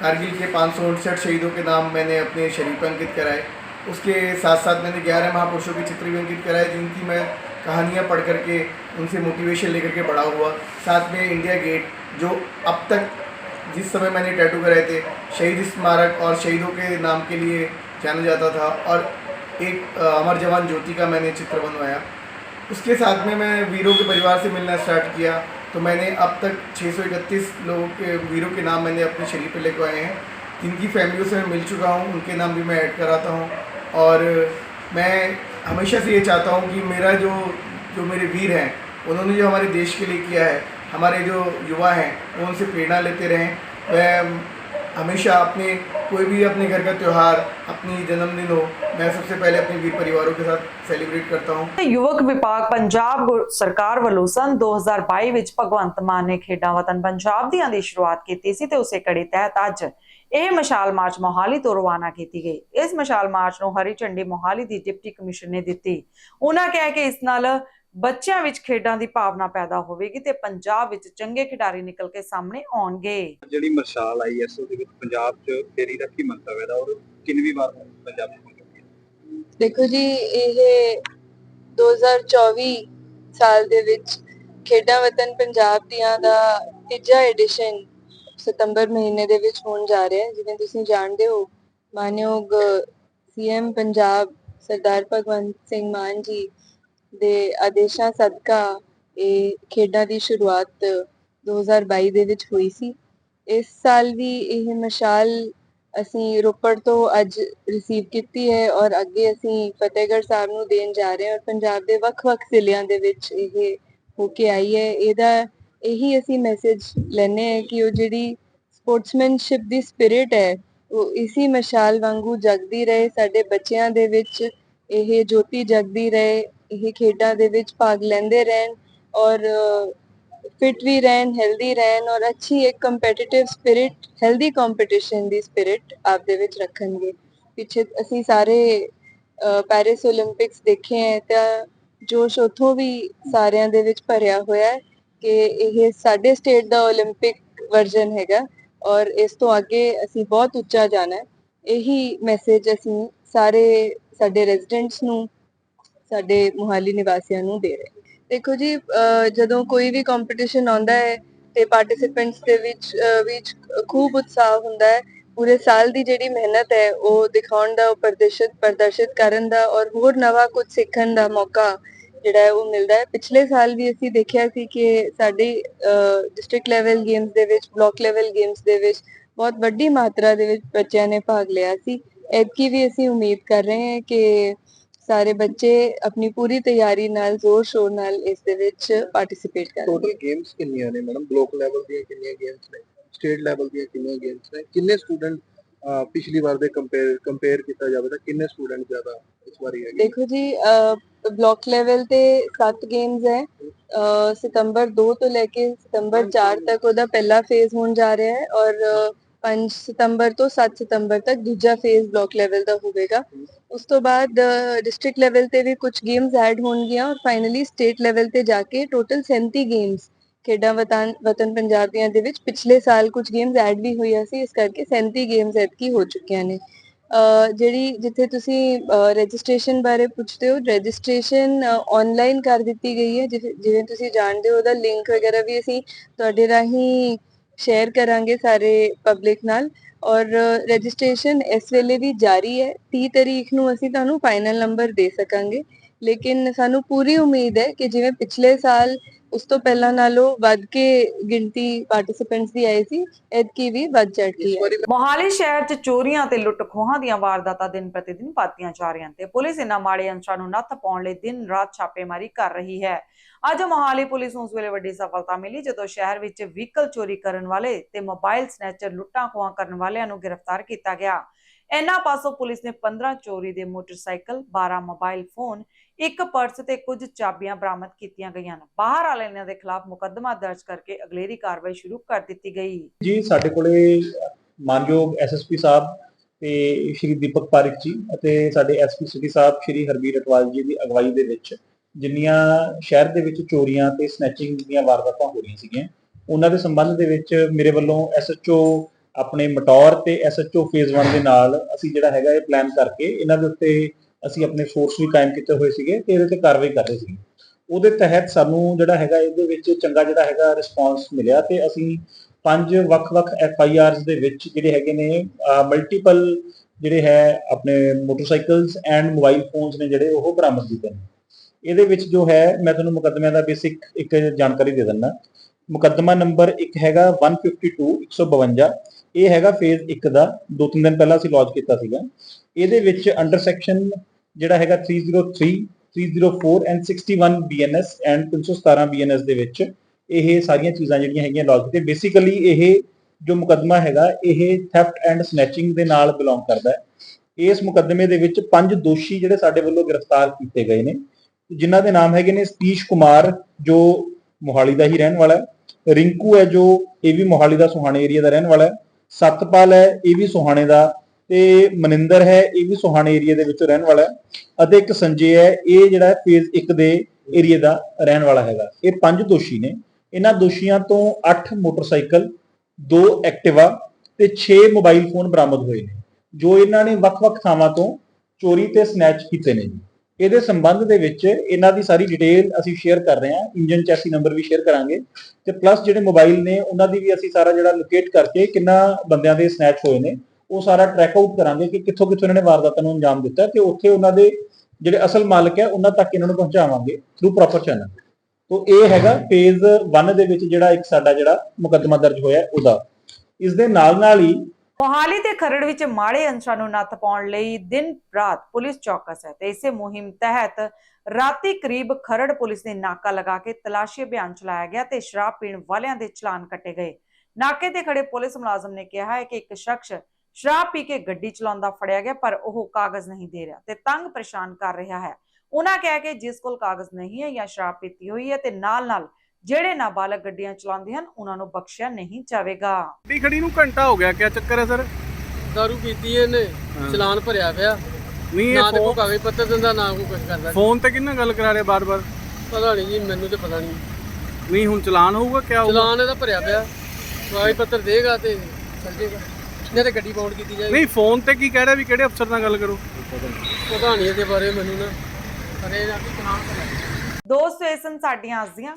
कारगिल के पाँच सौ उनसठ शहीदों के नाम मैंने अपने शरीर पर अंकित कराए। उसके साथ साथ मैंने ग्यारह महापुरुषों के चित्र भी अंकित कराए, जिनकी मैं कहानियाँ पढ़ करके, उनसे मोटिवेशन लेकर के बड़ा हुआ। साथ में इंडिया गेट जो अब तक जिस समय मैंने टैटू कराए थे, शहीद स्मारक और शहीदों के नाम के लिए जाना जाता था। और एक अमर जवान ज्योति का मैंने चित्र बनवाया। उसके साथ में मैं वीरों के परिवार से मिलना स्टार्ट किया। तो मैंने अब तक 631 लोगों के, वीरों के नाम मैंने अपने शरीर पर लेके आए हैं। जिनकी फैमिलियों से मैं मिल चुका हूँ, उनके नाम भी मैं ऐड कराता हूँ। और मैं हमेशा से ये चाहता हूँ कि मेरा जो जो मेरे वीर हैं, उन्होंने जो हमारे देश के लिए किया है, हमारे जो युवा हैं, वो उनसे प्रेरणा लेते रहें। वह हमेशा अपने कोई भी अपने घर का त्यौहार अपनी जन्मदिन हो मैं सबसे पहले अपने वीर परिवारों के साथ सेलिब्रेट करता हूँ ਯੁਵਕ ਵਿਭਾਗ ਪੰਜਾਬ ਗੁ- ਸਰਕਾਰ ਵੱਲੋਂ ਸਨ 2022 ਵਿੱਚ ਭਗਵੰਤ ਮਾਨ ਨੇ ਖੇਡਾਂ ਵਤਨ ਪੰਜਾਬ ਦੀਆਂ ਦੀ ਸ਼ੁਰੂਆਤ ਕੀਤੀ ਸੀ ਤੇ ਉਸੇ ਕੜੀ ਤਹਿਤ ਅੱਜ ਇਹ ਮਸ਼ਾਲ ਮਾਰਚ ਮੋਹਾਲੀ ਤੋਂ ਰਵਾਨਾ ਕੀਤੀ ਗਈ ਇਸ ਮਸ਼ਾਲ ਮਾਰਚ ਨੂੰ ਹਰੀ ਝੰਡੀ ਮੋਹਾਲੀ ਦੀ ਡਿਪਟੀ ਕਮਿਸ਼ਨਰ ਨੇ ਦਿੱਤੀ ਉਹਨਾਂ ਕਿਹਾ ਕਿ ਇਸ ਨਾਲ ਬੱਚਿਆਂ ਵਿੱਚ ਖੇਡਾਂ ਦੀ ਭਾਵਨਾ ਪੈਦਾ ਹੋਵੇਗੀ ਤੇ ਪੰਜਾਬ ਵਿੱਚ ਚੰਗੇ ਖਿਡਾਰੀ ਨਿਕਲ ਕੇ ਸਾਹਮਣੇ ਆਉਣਗੇ। ਜਿਹੜੀ ਮਰਸ਼ਾਲ ਆਈ ਐਸ ਉਹਦੇ ਵਿੱਚ ਪੰਜਾਬ 'ਚ ਫੇਰੀ ਦਾ ਕੀ ਮੰਤਵ ਹੈ ਦਾ ਔਰ ਕਿੰਨਵੀਂ ਵਾਰ ਪੰਜਾਬ 'ਚ ਪਹੁੰਚੀ ਹੈ ਦੇਖੋ ਜੀ ਇਹ 2024 ਸਾਲ ਦੇ ਵਿੱਚ ਖੇਡਾਂ ਵਤਨ ਪੰਜਾਬ ਦੀਆਂ ਦਾ ਤੀਜਾ ਐਡੀਸ਼ਨ ਸਤੰਬਰ ਮਹੀਨੇ ਦੇ ਵਿੱਚ ਹੋਣ ਜਾ ਰਿਹਾ ਹੈ ਜਿਵੇਂ ਤੁਸੀਂ ਜਾਣਦੇ ਹੋ। ਮਾਨਯੋਗ ਸੀਐਮ ਪੰਜਾਬ ਸਰਦਾਰ ਭਗਵੰਤ ਸਿੰਘ ਮਾਨ ਜੀ ਦੇ ਆਦੇਸ਼ਾਂ ਸਦਕਾ ਇਹ ਖੇਡਾਂ ਦੀ ਸ਼ੁਰੂਆਤ 2022 ਦੇ ਵਿੱਚ ਹੋਈ ਸੀ। ਇਸ ਸਾਲ ਵੀ ਇਹ ਮਸ਼ਾਲ ਅਸੀਂ ਰੋਪੜ ਤੋਂ ਅੱਜ ਰਿਸੀਵ ਕੀਤੀ ਹੈ ਔਰ ਅੱਗੇ ਅਸੀਂ ਫਤਿਹਗੜ੍ਹ ਸਾਹਿਬ ਨੂੰ ਦੇਣ ਜਾ ਰਹੇ ਹਾਂ ਔਰ ਪੰਜਾਬ ਦੇ ਵੱਖ-ਵੱਖ ਜ਼ਿਲ੍ਹਿਆਂ ਦੇ ਵਿੱਚ ਇਹ ਹੋ ਕੇ ਆਈ ਹੈ। ਇਹਦਾ ਇਹੀ ਅਸੀਂ ਮੈਸੇਜ ਲੈਨੇ ਹੈ ਕਿ ਉਹ ਜਿਹੜੀ ਸਪੋਰਟਸਮੈਨਸ਼ਿਪ ਦੀ ਸਪਿਰਿਟ ਹੈ, ਉਹ ਇਸੀ ਮਸ਼ਾਲ ਵਾਂਗੂ ਜਗਦੀ ਰਹੇ, ਸਾਡੇ ਬੱਚਿਆਂ ਦੇ ਵਿੱਚ ਇਹ ਜੋਤੀ ਜਗਦੀ ਰਹੇ ਇਹ ਖੇਡਾਂ ਦੇ ਵਿੱਚ ਭਾਗ ਲੈਂਦੇ ਰਹਿਣ ਔਰ ਫਿਟ ਵੀ ਰਹਿਣ ਹੈਲਦੀ ਰਹਿਣ ਔਰ ਅੱਛੀ ਇੱਕ ਕੰਪੈਟੀਟਿਵ ਸਪਿਰਿਟ ਹੈਲਦੀ ਕੰਪੀਟੀਸ਼ਨ ਦੀ ਸਪਿਰਿਟ ਆਪ ਦੇ ਵਿੱਚ ਰੱਖਣਗੇ। ਪਿੱਛੇ ਅਸੀਂ ਸਾਰੇ ਪੈਰਿਸ 올림픽ਸ ਦੇਖੇ ਹੈ ਤਾਂ ਜੋਸ਼ ਉਥੋਂ ਵੀ ਸਾਰਿਆਂ ਦੇ ਵਿੱਚ ਭਰਿਆ ਹੋਇਆ ਹੈ ਕਿ ਇਹ ਸਾਡੇ ਸਟੇਟ ਦਾ 올림픽 ਵਰਜ਼ਨ ਹੈਗਾ ਔਰ ਇਸ ਤੋਂ ਅੱਗੇ ਅਸੀਂ ਬਹੁਤ ਉੱਚਾ ਜਾਣਾ ਹੈ। ਇਹੀ ਮੈਸੇਜ ਅਸੀਂ ਸਾਰੇ ਸਾਡੇ ਰੈਜ਼ੀਡੈਂਟਸ ਨੂੰ ਸਾਡੇ ਮੁਹਾਲੀ ਨਿਵਾਸੀਆਂ ਨੂੰ ਦੇ ਰਹੇ। ਦੇਖੋ ਜੀ ਜਦੋਂ ਕੋਈ ਵੀ ਕੰਪੀਟੀਸ਼ਨ ਆਉਂਦਾ ਹੈ ਤੇ ਪਾਰਟਿਸਿਪੈਂਟਸ ਦੇ ਵਿੱਚ ਵਿੱਚ ਖੂਬ ਉਤਸ਼ਾਹ ਹੁੰਦਾ ਹੈ, ਪੂਰੇ ਸਾਲ ਦੀ ਜਿਹੜੀ ਮਿਹਨਤ ਹੈ, ਉਹ ਦਿਖਾਉਣ ਦਾ, ਉਹ ਪ੍ਰਦਰਸ਼ਿਤ ਪ੍ਰਦਰਸ਼ਿਤ ਕਰਨ ਦਾ ਔਰ ਹੋਰ ਨਵਾਂ ਕੁਝ ਸਿੱਖਣ ਦਾ ਮੌਕਾ ਜਿਹੜਾ ਹੈ, ਉਹ ਮਿਲਦਾ ਹੈ। ਪਿਛਲੇ ਸਾਲ ਵੀ ਅਸੀਂ ਦੇਖਿਆ ਸੀ ਕਿ ਸਾਡੀ ਡਿਸਟ੍ਰਿਕਟ ਲੈਵਲ ਗੇਮਸ ਦੇ ਵਿੱਚ ਬਲਾਕ ਲੈਵਲ ਗੇਮਸ ਦੇ ਵਿੱਚ ਬਹੁਤ ਵੱਡੀ ਮਾਤਰਾ ਦੇ ਵਿੱਚ ਬੱਚਿਆਂ ਨੇ ਭਾਗ ਲਿਆ ਸੀ। ਐਤਕੀ ਵੀ ਅਸੀਂ ਉਮੀਦ ਕਰ ਰਹੇ ਹਾਂ ਕਿ ਸਾਰੇ ਬੱਚੇ ਆਪਣੀ ਪੂਰੀ ਤਿਆਰੀ ਨਾਲ ਜ਼ੋਰ ਸ਼ੋਰ ਨਾਲ ਇਸ ਦੇ ਵਿੱਚ ਪਾਰਟਿਸਿਪੇਟ ਕਰਨਗੇ ਟੋਟਲ ਗੇਮਸ ਕਿੰਨੀਆਂ ਨੇ ਮੈਡਮ? ਬਲੋਕ ਲੈਵਲ ਦੀਆਂ ਕਿੰਨੀਆਂ ਗੇਮਸ ਨੇ? ਸਟੇਟ ਲੈਵਲ ਦੀਆਂ ਕਿੰਨੀਆਂ ਗੇਮਸ ਨੇ? ਕਿੰਨੇ ਸਟੂਡੈਂਟ ਪਿਛਲੀ ਵਾਰ ਦੇ ਕੰਪੇਅਰ ਕੰਪੇਅਰ ਕੀਤਾ ਜਾਵੇ ਤਾਂ ਕਿੰਨੇ ਸਟੂਡੈਂਟ ਜ਼ਿਆਦਾ ਇਸ ਵਾਰੀ ਹੈਗੇ ਦੇਖੋ ਜੀ ਬਲਾਕ ਲੈਵਲ ਤੇ 7 ਗੇਮਸ ਹੈ। ਸਤੰਬਰ 2 ਤੋਂ ਲੈ ਕੇ ਸਤੰਬਰ 4 ਤੱਕ ਉਹਦਾ ਪਹਿਲਾ ਫੇਜ਼ ਹੋਣ ਜਾ ਰਿਹਾ ਹੈ ਔਰ 5 ਸਤੰਬਰ ਤੋਂ 7 ਸਤੰਬਰ ਤੱਕ ਦੂਜਾ ਫੇਜ਼ ਬਲਾਕ ਲੈਵਲ ਦਾ ਹੋਵੇਗਾ। ਉਸ ਤੋਂ ਬਾਅਦ ਡਿਸਟ੍ਰਿਕਟ ਲੈਵਲ ਤੇ ਵੀ ਕੁਝ ਗੇਮਸ ਐਡ ਹੋਣਗੀਆਂ ਔਰ ਫਾਈਨਲੀ ਸਟੇਟ ਲੈਵਲ ਤੇ ਜਾ ਕੇ ਟੋਟਲ 37 ਗੇਮਸ ਖੇਡਾਂ ਵਤਨ ਵਤਨ ਪੰਜਾਬ ਦੀਆਂ ਦੇ ਵਿੱਚ ਪਿਛਲੇ ਸਾਲ ਕੁਝ ਗੇਮਸ ਐਡ ਵੀ ਹੋਈਆਂ ਸੀ, ਇਸ ਕਰਕੇ 37 ਗੇਮਸ ਐਤਕੀ ਹੋ ਚੁੱਕੀਆਂ ਨੇ। ਜਿਹੜੀ ਜਿੱਥੇ ਤੁਸੀਂ ਰਜਿਸਟ੍ਰੇਸ਼ਨ ਬਾਰੇ ਪੁੱਛਦੇ ਹੋ ਰਜਿਸਟ੍ਰੇਸ਼ਨ ਆਨਲਾਈਨ ਕਰ ਦਿੱਤੀ ਗਈ ਹੈ। ਜਿਵੇਂ ਜਿਵੇਂ ਤੁਸੀਂ ਜਾਣਦੇ ਹੋ, ਉਹਦਾ ਲਿੰਕ ਵਗੈਰਾ ਵੀ ਅਸੀਂ ਤੁਹਾਡੇ ਰਾਹੀਂ ਸ਼ੇਅਰ ਕਰਾਂਗੇ ਸਾਰੇ ਪਬਲਿਕ ਨਾਲ ਔਰ ਰਜਿਸਟ੍ਰੇਸ਼ਨ ਇਸ ਵੇਲੇ ਵੀ ਜਾਰੀ ਹੈ 30 ਤਰੀਕ ਨੂੰ ਅਸੀਂ ਤੁਹਾਨੂੰ ਫਾਈਨਲ ਨੰਬਰ ਦੇ ਸਕਾਂਗੇ ਲੇਕਿਨ ਸਾਨੂੰ ਪੂਰੀ ਉਮੀਦ ਹੈ ਕਿ ਜਿਵੇਂ ਪਿਛਲੇ ਸਾਲ ਉਸ ਤੋਂ ਪਹਿਲਾਂ ਨਾਲੋਂ ਵੱਧ ਕੇ ਗਿਣਤੀ ਪਾਰਟਿਸਿਪੈਂਟਸ ਦੀ ਆਈ ਸੀ ਐਤਕੀ ਵੀ ਵੱਧ ਚੜ ਗਈ ਹੈ। ਮੋਹਾਲੀ ਸ਼ਹਿਰ 'ਚ ਚੋਰੀਆਂ ਤੇ ਲੁੱਟ ਖੋਹਾਂ ਦੀਆਂ ਵਾਰਦਾਤਾਂ ਦਿਨ ਪ੍ਰਤੀ ਦਿਨ ਵਧਦੀਆਂ ਜਾ ਰਹੀਆਂ ਤੇ ਪੁਲਿਸ ਇਹਨਾਂ ਮਾੜੇ ਅੰਸ਼ਾਂ ਨੂੰ ਨੱਥ ਪਾਉਣ ਲਈ ਦਿਨ ਰਾਤ ਛਾਪੇਮਾਰੀ ਕਰ ਰਹੀ ਹੈ। ਅੱਜ ਮੋਹਾਲੀ ਪੁਲਿਸ ਨੂੰ ਉਸ ਵੇਲੇ ਵੱਡੀ ਸਫਲਤਾ ਮਿਲੀ ਜਦੋਂ ਸ਼ਹਿਰ ਵਿੱਚ ਵਹੀਕਲ ਚੋਰੀ ਕਰਨ ਵਾਲੇ ਤੇ ਮੋਬਾਈਲ ਸਨੈਚਰ ਲੁੱਟਾਂ ਖੋਹਾਂ ਕਰਨ ਵਾਲਿਆਂ ਨੂੰ ਗ੍ਰਿਫਤਾਰ ਕੀਤਾ ਗਿਆ। ਇਹਨਾਂ ਪਾਸੋਂ ਪੁਲਿਸ ਨੇ 15 ਚੋਰੀ ਦੇ ਮੋਟਰਸਾਈਕਲ 12 ਮੋਬਾਈਲ ਫੋਨ, ਇੱਕ ਪਰਸ ਤੇ ਕੁਝ ਚਾਬੀਆਂ ਬਰਾਮਦ ਕੀਤੀਆਂ ਗਈਆਂ ਨੇ। ਬਾਹਰ ਵਾਲਿਆਂ ਦੇ ਖਿਲਾਫ ਮੁਕੱਦਮਾ ਦਰਜ ਕਰਕੇ ਅਗਲੇਰੀ ਕਾਰਵਾਈ ਸ਼ੁਰੂ ਕਰ ਦਿੱਤੀ ਗਈ। ਜੀ, ਸਾਡੇ ਕੋਲੇ ਮਾਨਯੋਗ ਐਸਐਸਪੀ ਸਾਹਿਬ ਤੇ ਸ਼੍ਰੀ ਦੀਪਕ ਪਾਰਿਕ ਜੀ ਅਤੇ ਸਾਡੇ ਐਸਪੀ ਸਿਟੀ ਸਾਹਿਬ ਸ਼੍ਰੀ ਹਰਬੀਰ ਅਟਵਾਲ ਜੀ ਦੀ ਅਗਵਾਈ ਦੇ ਵਿੱਚ ਜਿੰਨੀਆਂ ਸ਼ਹਿਰ ਦੇ ਵਿੱਚ ਚੋਰੀਆਂ ਤੇ ਸਨੈਚਿੰਗ ਦੀਆਂ ਵਾਰਦਾਤਾਂ ਹੋ ਰਹੀਆਂ ਸੀਗੀਆਂ, ਉਹਨਾਂ ਦੇ ਸੰਬੰਧ ਦੇ ਵਿੱਚ ਮੇਰੇ ਵੱਲੋਂ ਐਸਐਚਓ ਆਪਣੇ ਮਟੌਰ ਤੇ ਐਸਐਚਓ ਫੇਜ਼ 1 ਦੇ ਨਾਲ ਅਸੀਂ ਜਿਹੜਾ ਹੈਗਾ ਇਹ ਪਲਾਨ ਕਰਕੇ ਇਹਨਾਂ ਦੇ ਉੱਤੇ ਅਸੀਂ ਆਪਣੇ ਫੋਰਸ ਵੀ ਕਾਇਮ ਕੀਤੇ ਹੋਏ ਸੀਗੇ ਤੇ ਇਹਦੇ ਤੇ ਕਾਰਵਾਈ ਕਰ ਰਹੇ ਸੀ ਉਹਦੇ ਤਹਿਤ ਸਾਨੂੰ ਜਿਹੜਾ ਹੈਗਾ ਇਹਦੇ ਵਿੱਚ ਚੰਗਾ ਜਿਹੜਾ ਹੈਗਾ ਰਿਸਪਾਂਸ ਮਿਲਿਆ ਤੇ ਅਸੀਂ ਪੰਜ ਵੱਖ-ਵੱਖ ਐਫ ਆਈ ਆਰਸ ਦੇ ਵਿੱਚ ਜਿਹੜੇ ਹੈਗੇ ਨੇ ਮਲਟੀਪਲ ਜਿਹੜੇ ਹੈ ਆਪਣੇ ਮੋਟਰਸਾਈਕਲਸ ਐਂਡ ਮੋਬਾਈਲ ਫੋਨਸ ਨੇ ਜਿਹੜੇ ਉਹ ਬਰਾਮਦ ਕੀਤੇ ਨੇ। ਇਹਦੇ ਵਿੱਚ ਜੋ ਹੈ, ਮੈਂ ਤੁਹਾਨੂੰ ਮੁਕੱਦਮਿਆਂ ਦਾ ਬੇਸਿਕ ਇੱਕ ਜਾਣਕਾਰੀ ਦੇ ਦਿੰਦਾ। ਮੁਕੱਦਮਾ ਨੰਬਰ 1 ਹੈਗਾ 152 152 ਇਹ ਹੈਗਾ ਫੇਜ਼ 1 ਦਾ, ਦੋ ਤਿੰਨ ਦਿਨ ਪਹਿਲਾਂ ਅਸੀਂ ਲਾਂਚ ਕੀਤਾ ਸੀਗਾ। ਇਹਦੇ ਵਿੱਚ ਅੰਡਰ ਸੈਕਸ਼ਨ ਜਿਹੜਾ ਹੈਗਾ 303 304 ਐਂਡ 61 ਬੀਐਨਐਸ ਐਂਡ 317 ਬੀਐਨਐਸ ਦੇ ਵਿੱਚ ਇਹ ਸਾਰੀਆਂ ਚੀਜ਼ਾਂ ਜਿਹੜੀਆਂ ਹੈਗੀਆਂ ਲੌਂਚ ਕੀਤੇ ਬੇਸਿਕਲੀ ਇਹ ਜੋ ਮੁਕੱਦਮਾ ਹੈਗਾ, ਇਹ ਥੈਫਟ ਐਂਡ ਸਨੈਚਿੰਗ ਦੇ ਨਾਲ ਬਿਲੋਂਗ ਕਰਦਾ ਹੈ। ਇਸ ਮੁਕੱਦਮੇ ਦੇ ਵਿੱਚ ਪੰਜ ਦੋਸ਼ੀ ਜਿਹੜੇ ਸਾਡੇ ਵੱਲੋਂ ਗ੍ਰਿਫਤਾਰ ਕੀਤੇ ਗਏ ਨੇ। ਜਿਨ੍ਹਾਂ ਦੇ ਨਾਮ ਹੈਗੇ ਨੇ ਸਤੀਸ਼ ਕੁਮਾਰ, ਜੋ ਮੋਹਾਲੀ ਦਾ ਹੀ ਰਹਿਣ ਵਾਲਾ ਹੈ। ਰਿੰਕੂ ਹੈ, ਜੋ ਇਹ ਵੀ ਮੋਹਾਲੀ ਦਾ ਸੁਹਾਣੇ ਏਰੀਆ ਦਾ ਰਹਿਣ ਵਾਲਾ ਹੈ। ਸਤਪਾਲ ਹੈ, ਇਹ ਵੀ ਸੋਹਾਣੇ ਦਾ ਤੇ ਮਨਿੰਦਰ ਹੈ, ਇਹ ਵੀ ਸੋਹਾਣੇ ਏਰੀਆ ਦੇ ਵਿੱਚੋਂ ਰਹਿਣ ਵਾਲਾ ਹੈ। ਅਤੇ ਇੱਕ ਸੰਜੇ ਹੈ, ਇਹ ਜਿਹੜਾ ਫੇਜ਼ 1 ਦੇ ਏਰੀਆ ਦਾ ਰਹਿਣ ਵਾਲਾ ਹੈਗਾ। ਇਹ ਪੰਜ ਦੋਸ਼ੀ ਨੇ। ਇਹਨਾਂ ਦੋਸ਼ੀਆਂ ਤੋਂ 8 ਮੋਟਰਸਾਈਕਲ 2 ਐਕਟਿਵਾ ਤੇ 6 ਮੋਬਾਈਲ ਫੋਨ ਬਰਾਮਦ ਹੋਏ ਨੇ। ਜੋ ਇਹਨਾਂ ਨੇ ਵੱਖ-ਵੱਖ ਥਾਵਾਂ ਤੋਂ ਚੋਰੀ ਤੇ ਸਨੈਚ ਕੀਤੇ ਨੇ ਜੀ। ਇਹਦੇ ਸੰਬੰਧ ਦੇ ਵਿੱਚ ਇਹਨਾਂ ਦੀ ਸਾਰੀ ਡਿਟੇਲ ਅਸੀਂ ਸ਼ੇਅਰ ਕਰ ਰਹੇ ਹਾਂ ਇੰਜਨ ਚੈਸੀ ਨੰਬਰ ਵੀ ਸ਼ੇਅਰ ਕਰਾਂਗੇ ਤੇ ਪਲੱਸ ਜਿਹੜੇ ਮੋਬਾਈਲ ਨੇ, ਉਹਨਾਂ ਦੀ ਵੀ ਅਸੀਂ ਸਾਰਾ ਜਿਹੜਾ ਲੋਕੇਟ ਕਰਕੇ ਕਿੰਨਾ ਬੰਦਿਆਂ ਦੇ ਸਨੈਚ ਹੋਏ ਨੇ, ਉਹ ਸਾਰਾ ਟਰੈਕ ਆਊਟ ਕਰਾਂਗੇ ਕਿ ਕਿੱਥੋਂ ਕਿੱਥੋਂ ਇਹਨਾਂ ਨੇ ਵਾਰਦਾਤਾਂ ਨੂੰ ਅੰਜਾਮ ਦਿੱਤਾ ਤੇ ਉੱਥੇ ਉਹਨਾਂ ਦੇ ਜਿਹੜੇ ਅਸਲ ਮਾਲਕ ਹੈ, ਉਹਨਾਂ ਤੱਕ ਇਹਨਾਂ ਨੂੰ ਪਹੁੰਚਾਵਾਂਗੇ ਥਰੂ ਪ੍ਰੋਪਰ ਚੈਨਲ ਤੋਂ ਇਹ ਹੈਗਾ ਫੇਜ਼ 1 ਦੇ ਵਿੱਚ ਜਿਹੜਾ ਇੱਕ ਸਾਡਾ ਜਿਹੜਾ ਮੁਕੱਦਮਾ ਦਰਜ ਹੋਇਆ ਉਹਦਾ। ਇਸ ਦੇ ਨਾਲ ਨਾਲ ਹੀ ਮੋਹਾਲੀ ਤੇ ਖਰੜ ਵਿੱਚ ਮਾੜੇ ਅੰਸ਼ਾਂ ਨੂੰ ਨੱਥ ਪਾਉਣ ਲਈ ਦਿਨ ਰਾਤ ਪੁਲਿਸ ਚੌਕਸ ਹੈ ਤੇ ਇਸੇ ਮੁਹਿੰਮ ਤਹਿਤ ਰਾਤੀ ਕਰੀਬ ਖਰੜ ਪੁਲਿਸ ਨੇ ਨਾਕਾ ਲਗਾ ਕੇ ਤਲਾਸ਼ੀ ਅਭਿਆਨ ਚਲਾਇਆ ਗਿਆ ਤੇ ਸ਼ਰਾਬ ਪੀਣ ਵਾਲਿਆਂ ਦੇ ਚਲਾਨ ਕੱਟੇ ਗਏ। ਨਾਕੇ ਤੇ ਖੜੇ ਪੁਲਿਸ ਮੁਲਾਜ਼ਮ ਨੇ ਕਿਹਾ ਹੈ ਕਿ ਇੱਕ ਸ਼ਖਸ ਸ਼ਰਾਬ ਪੀ ਕੇ ਗੱਡੀ ਚਲਾਉਂਦਾ ਫੜਿਆ ਗਿਆ, ਪਰ ਉਹ ਕਾਗਜ਼ ਨਹੀਂ ਦੇ ਰਿਹਾ ਤੇ ਤੰਗ ਪਰੇਸ਼ਾਨ ਕਰ ਰਿਹਾ ਹੈ। ਉਹਨਾਂ ਕਿਹਾ ਕਿ ਜਿਸ ਕੋਲ ਕਾਗਜ਼ ਨਹੀਂ ਹੈ ਜਾਂ ਸ਼ਰਾਬ ਪੀਤੀ ਹੋਈ ਹੈ ਤੇ ਨਾਲ-ਨਾਲ ਜਿਹੜੇ ਨਾਬਾਲਗ ਗੱਡੀਆਂ ਚਲਾਉਂਦੇ ਹਨ ਉਹਨਾਂ ਨੂੰ ਬਖਸ਼ਿਆ ਨਹੀਂ ਜਾਵੇਗਾ। ਗੱਡੀ ਖੜੀ ਨੂੰ ਘੰਟਾ ਹੋ ਗਿਆ ਕੀ ਚੱਕਰ ਹੈ ਸਰ? ਦਾਰੂ ਪੀਤੀ ਇਹਨੇ ਚਲਾਨ ਭਰਿਆ ਪਿਆ। ਨਹੀਂ ਨਾ ਤੇ ਇਹ ਕੋਈ ਕਾਗਜ਼ ਪੱਤਰ ਦਿੰਦਾ ਨਾ ਕੋਈ ਕੁਝ ਕਰਦਾ। ਫੋਨ ਤੇ ਕਿੰਨਾ ਗੱਲ ਕਰਾ ਰਿਹਾ ਬਾਰ-ਬਾਰ? ਪਤਾ ਨਹੀਂ ਜੀ ਮੈਨੂੰ ਤੇ ਪਤਾ ਨਹੀਂ। ਨਹੀਂ ਹੁਣ ਚਲਾਨ ਹੋਊਗਾ ਕੀ ਹੋਊਗਾ? ਚਲਾਨ ਇਹਦਾ ਭਰਿਆ ਪਿਆ। ਕਾਗਜ਼ ਪੱਤਰ ਦੇਗਾ ਤੇ ਚੱਲ ਜੇਗਾ ਨਹੀਂ ਤੇ ਗੱਡੀ ਬਾਉਂਡ ਕੀਤੀ ਜਾਏਗੀ। ਨਹੀਂ ਫੋਨ ਤੇ ਕੀ ਕਹਿ ਰਿਹਾ ਵੀ ਕਿਹੜੇ ਅਫਸਰ ਨਾਲ ਗੱਲ ਕਰੋ? ਪਤਾ ਨਹੀਂ ਇਹਦੇ ਬਾਰੇ ਮੈਨੂੰ ਨਾ। ਇਹ ਨਾ ਕਿ ਚਲਾਨ ਭਰਿਆ ਦੋਸਤੋ ਇਹ ਸਨ ਸਾਡੀਆਂ ਅੱਜ ਦੀਆਂ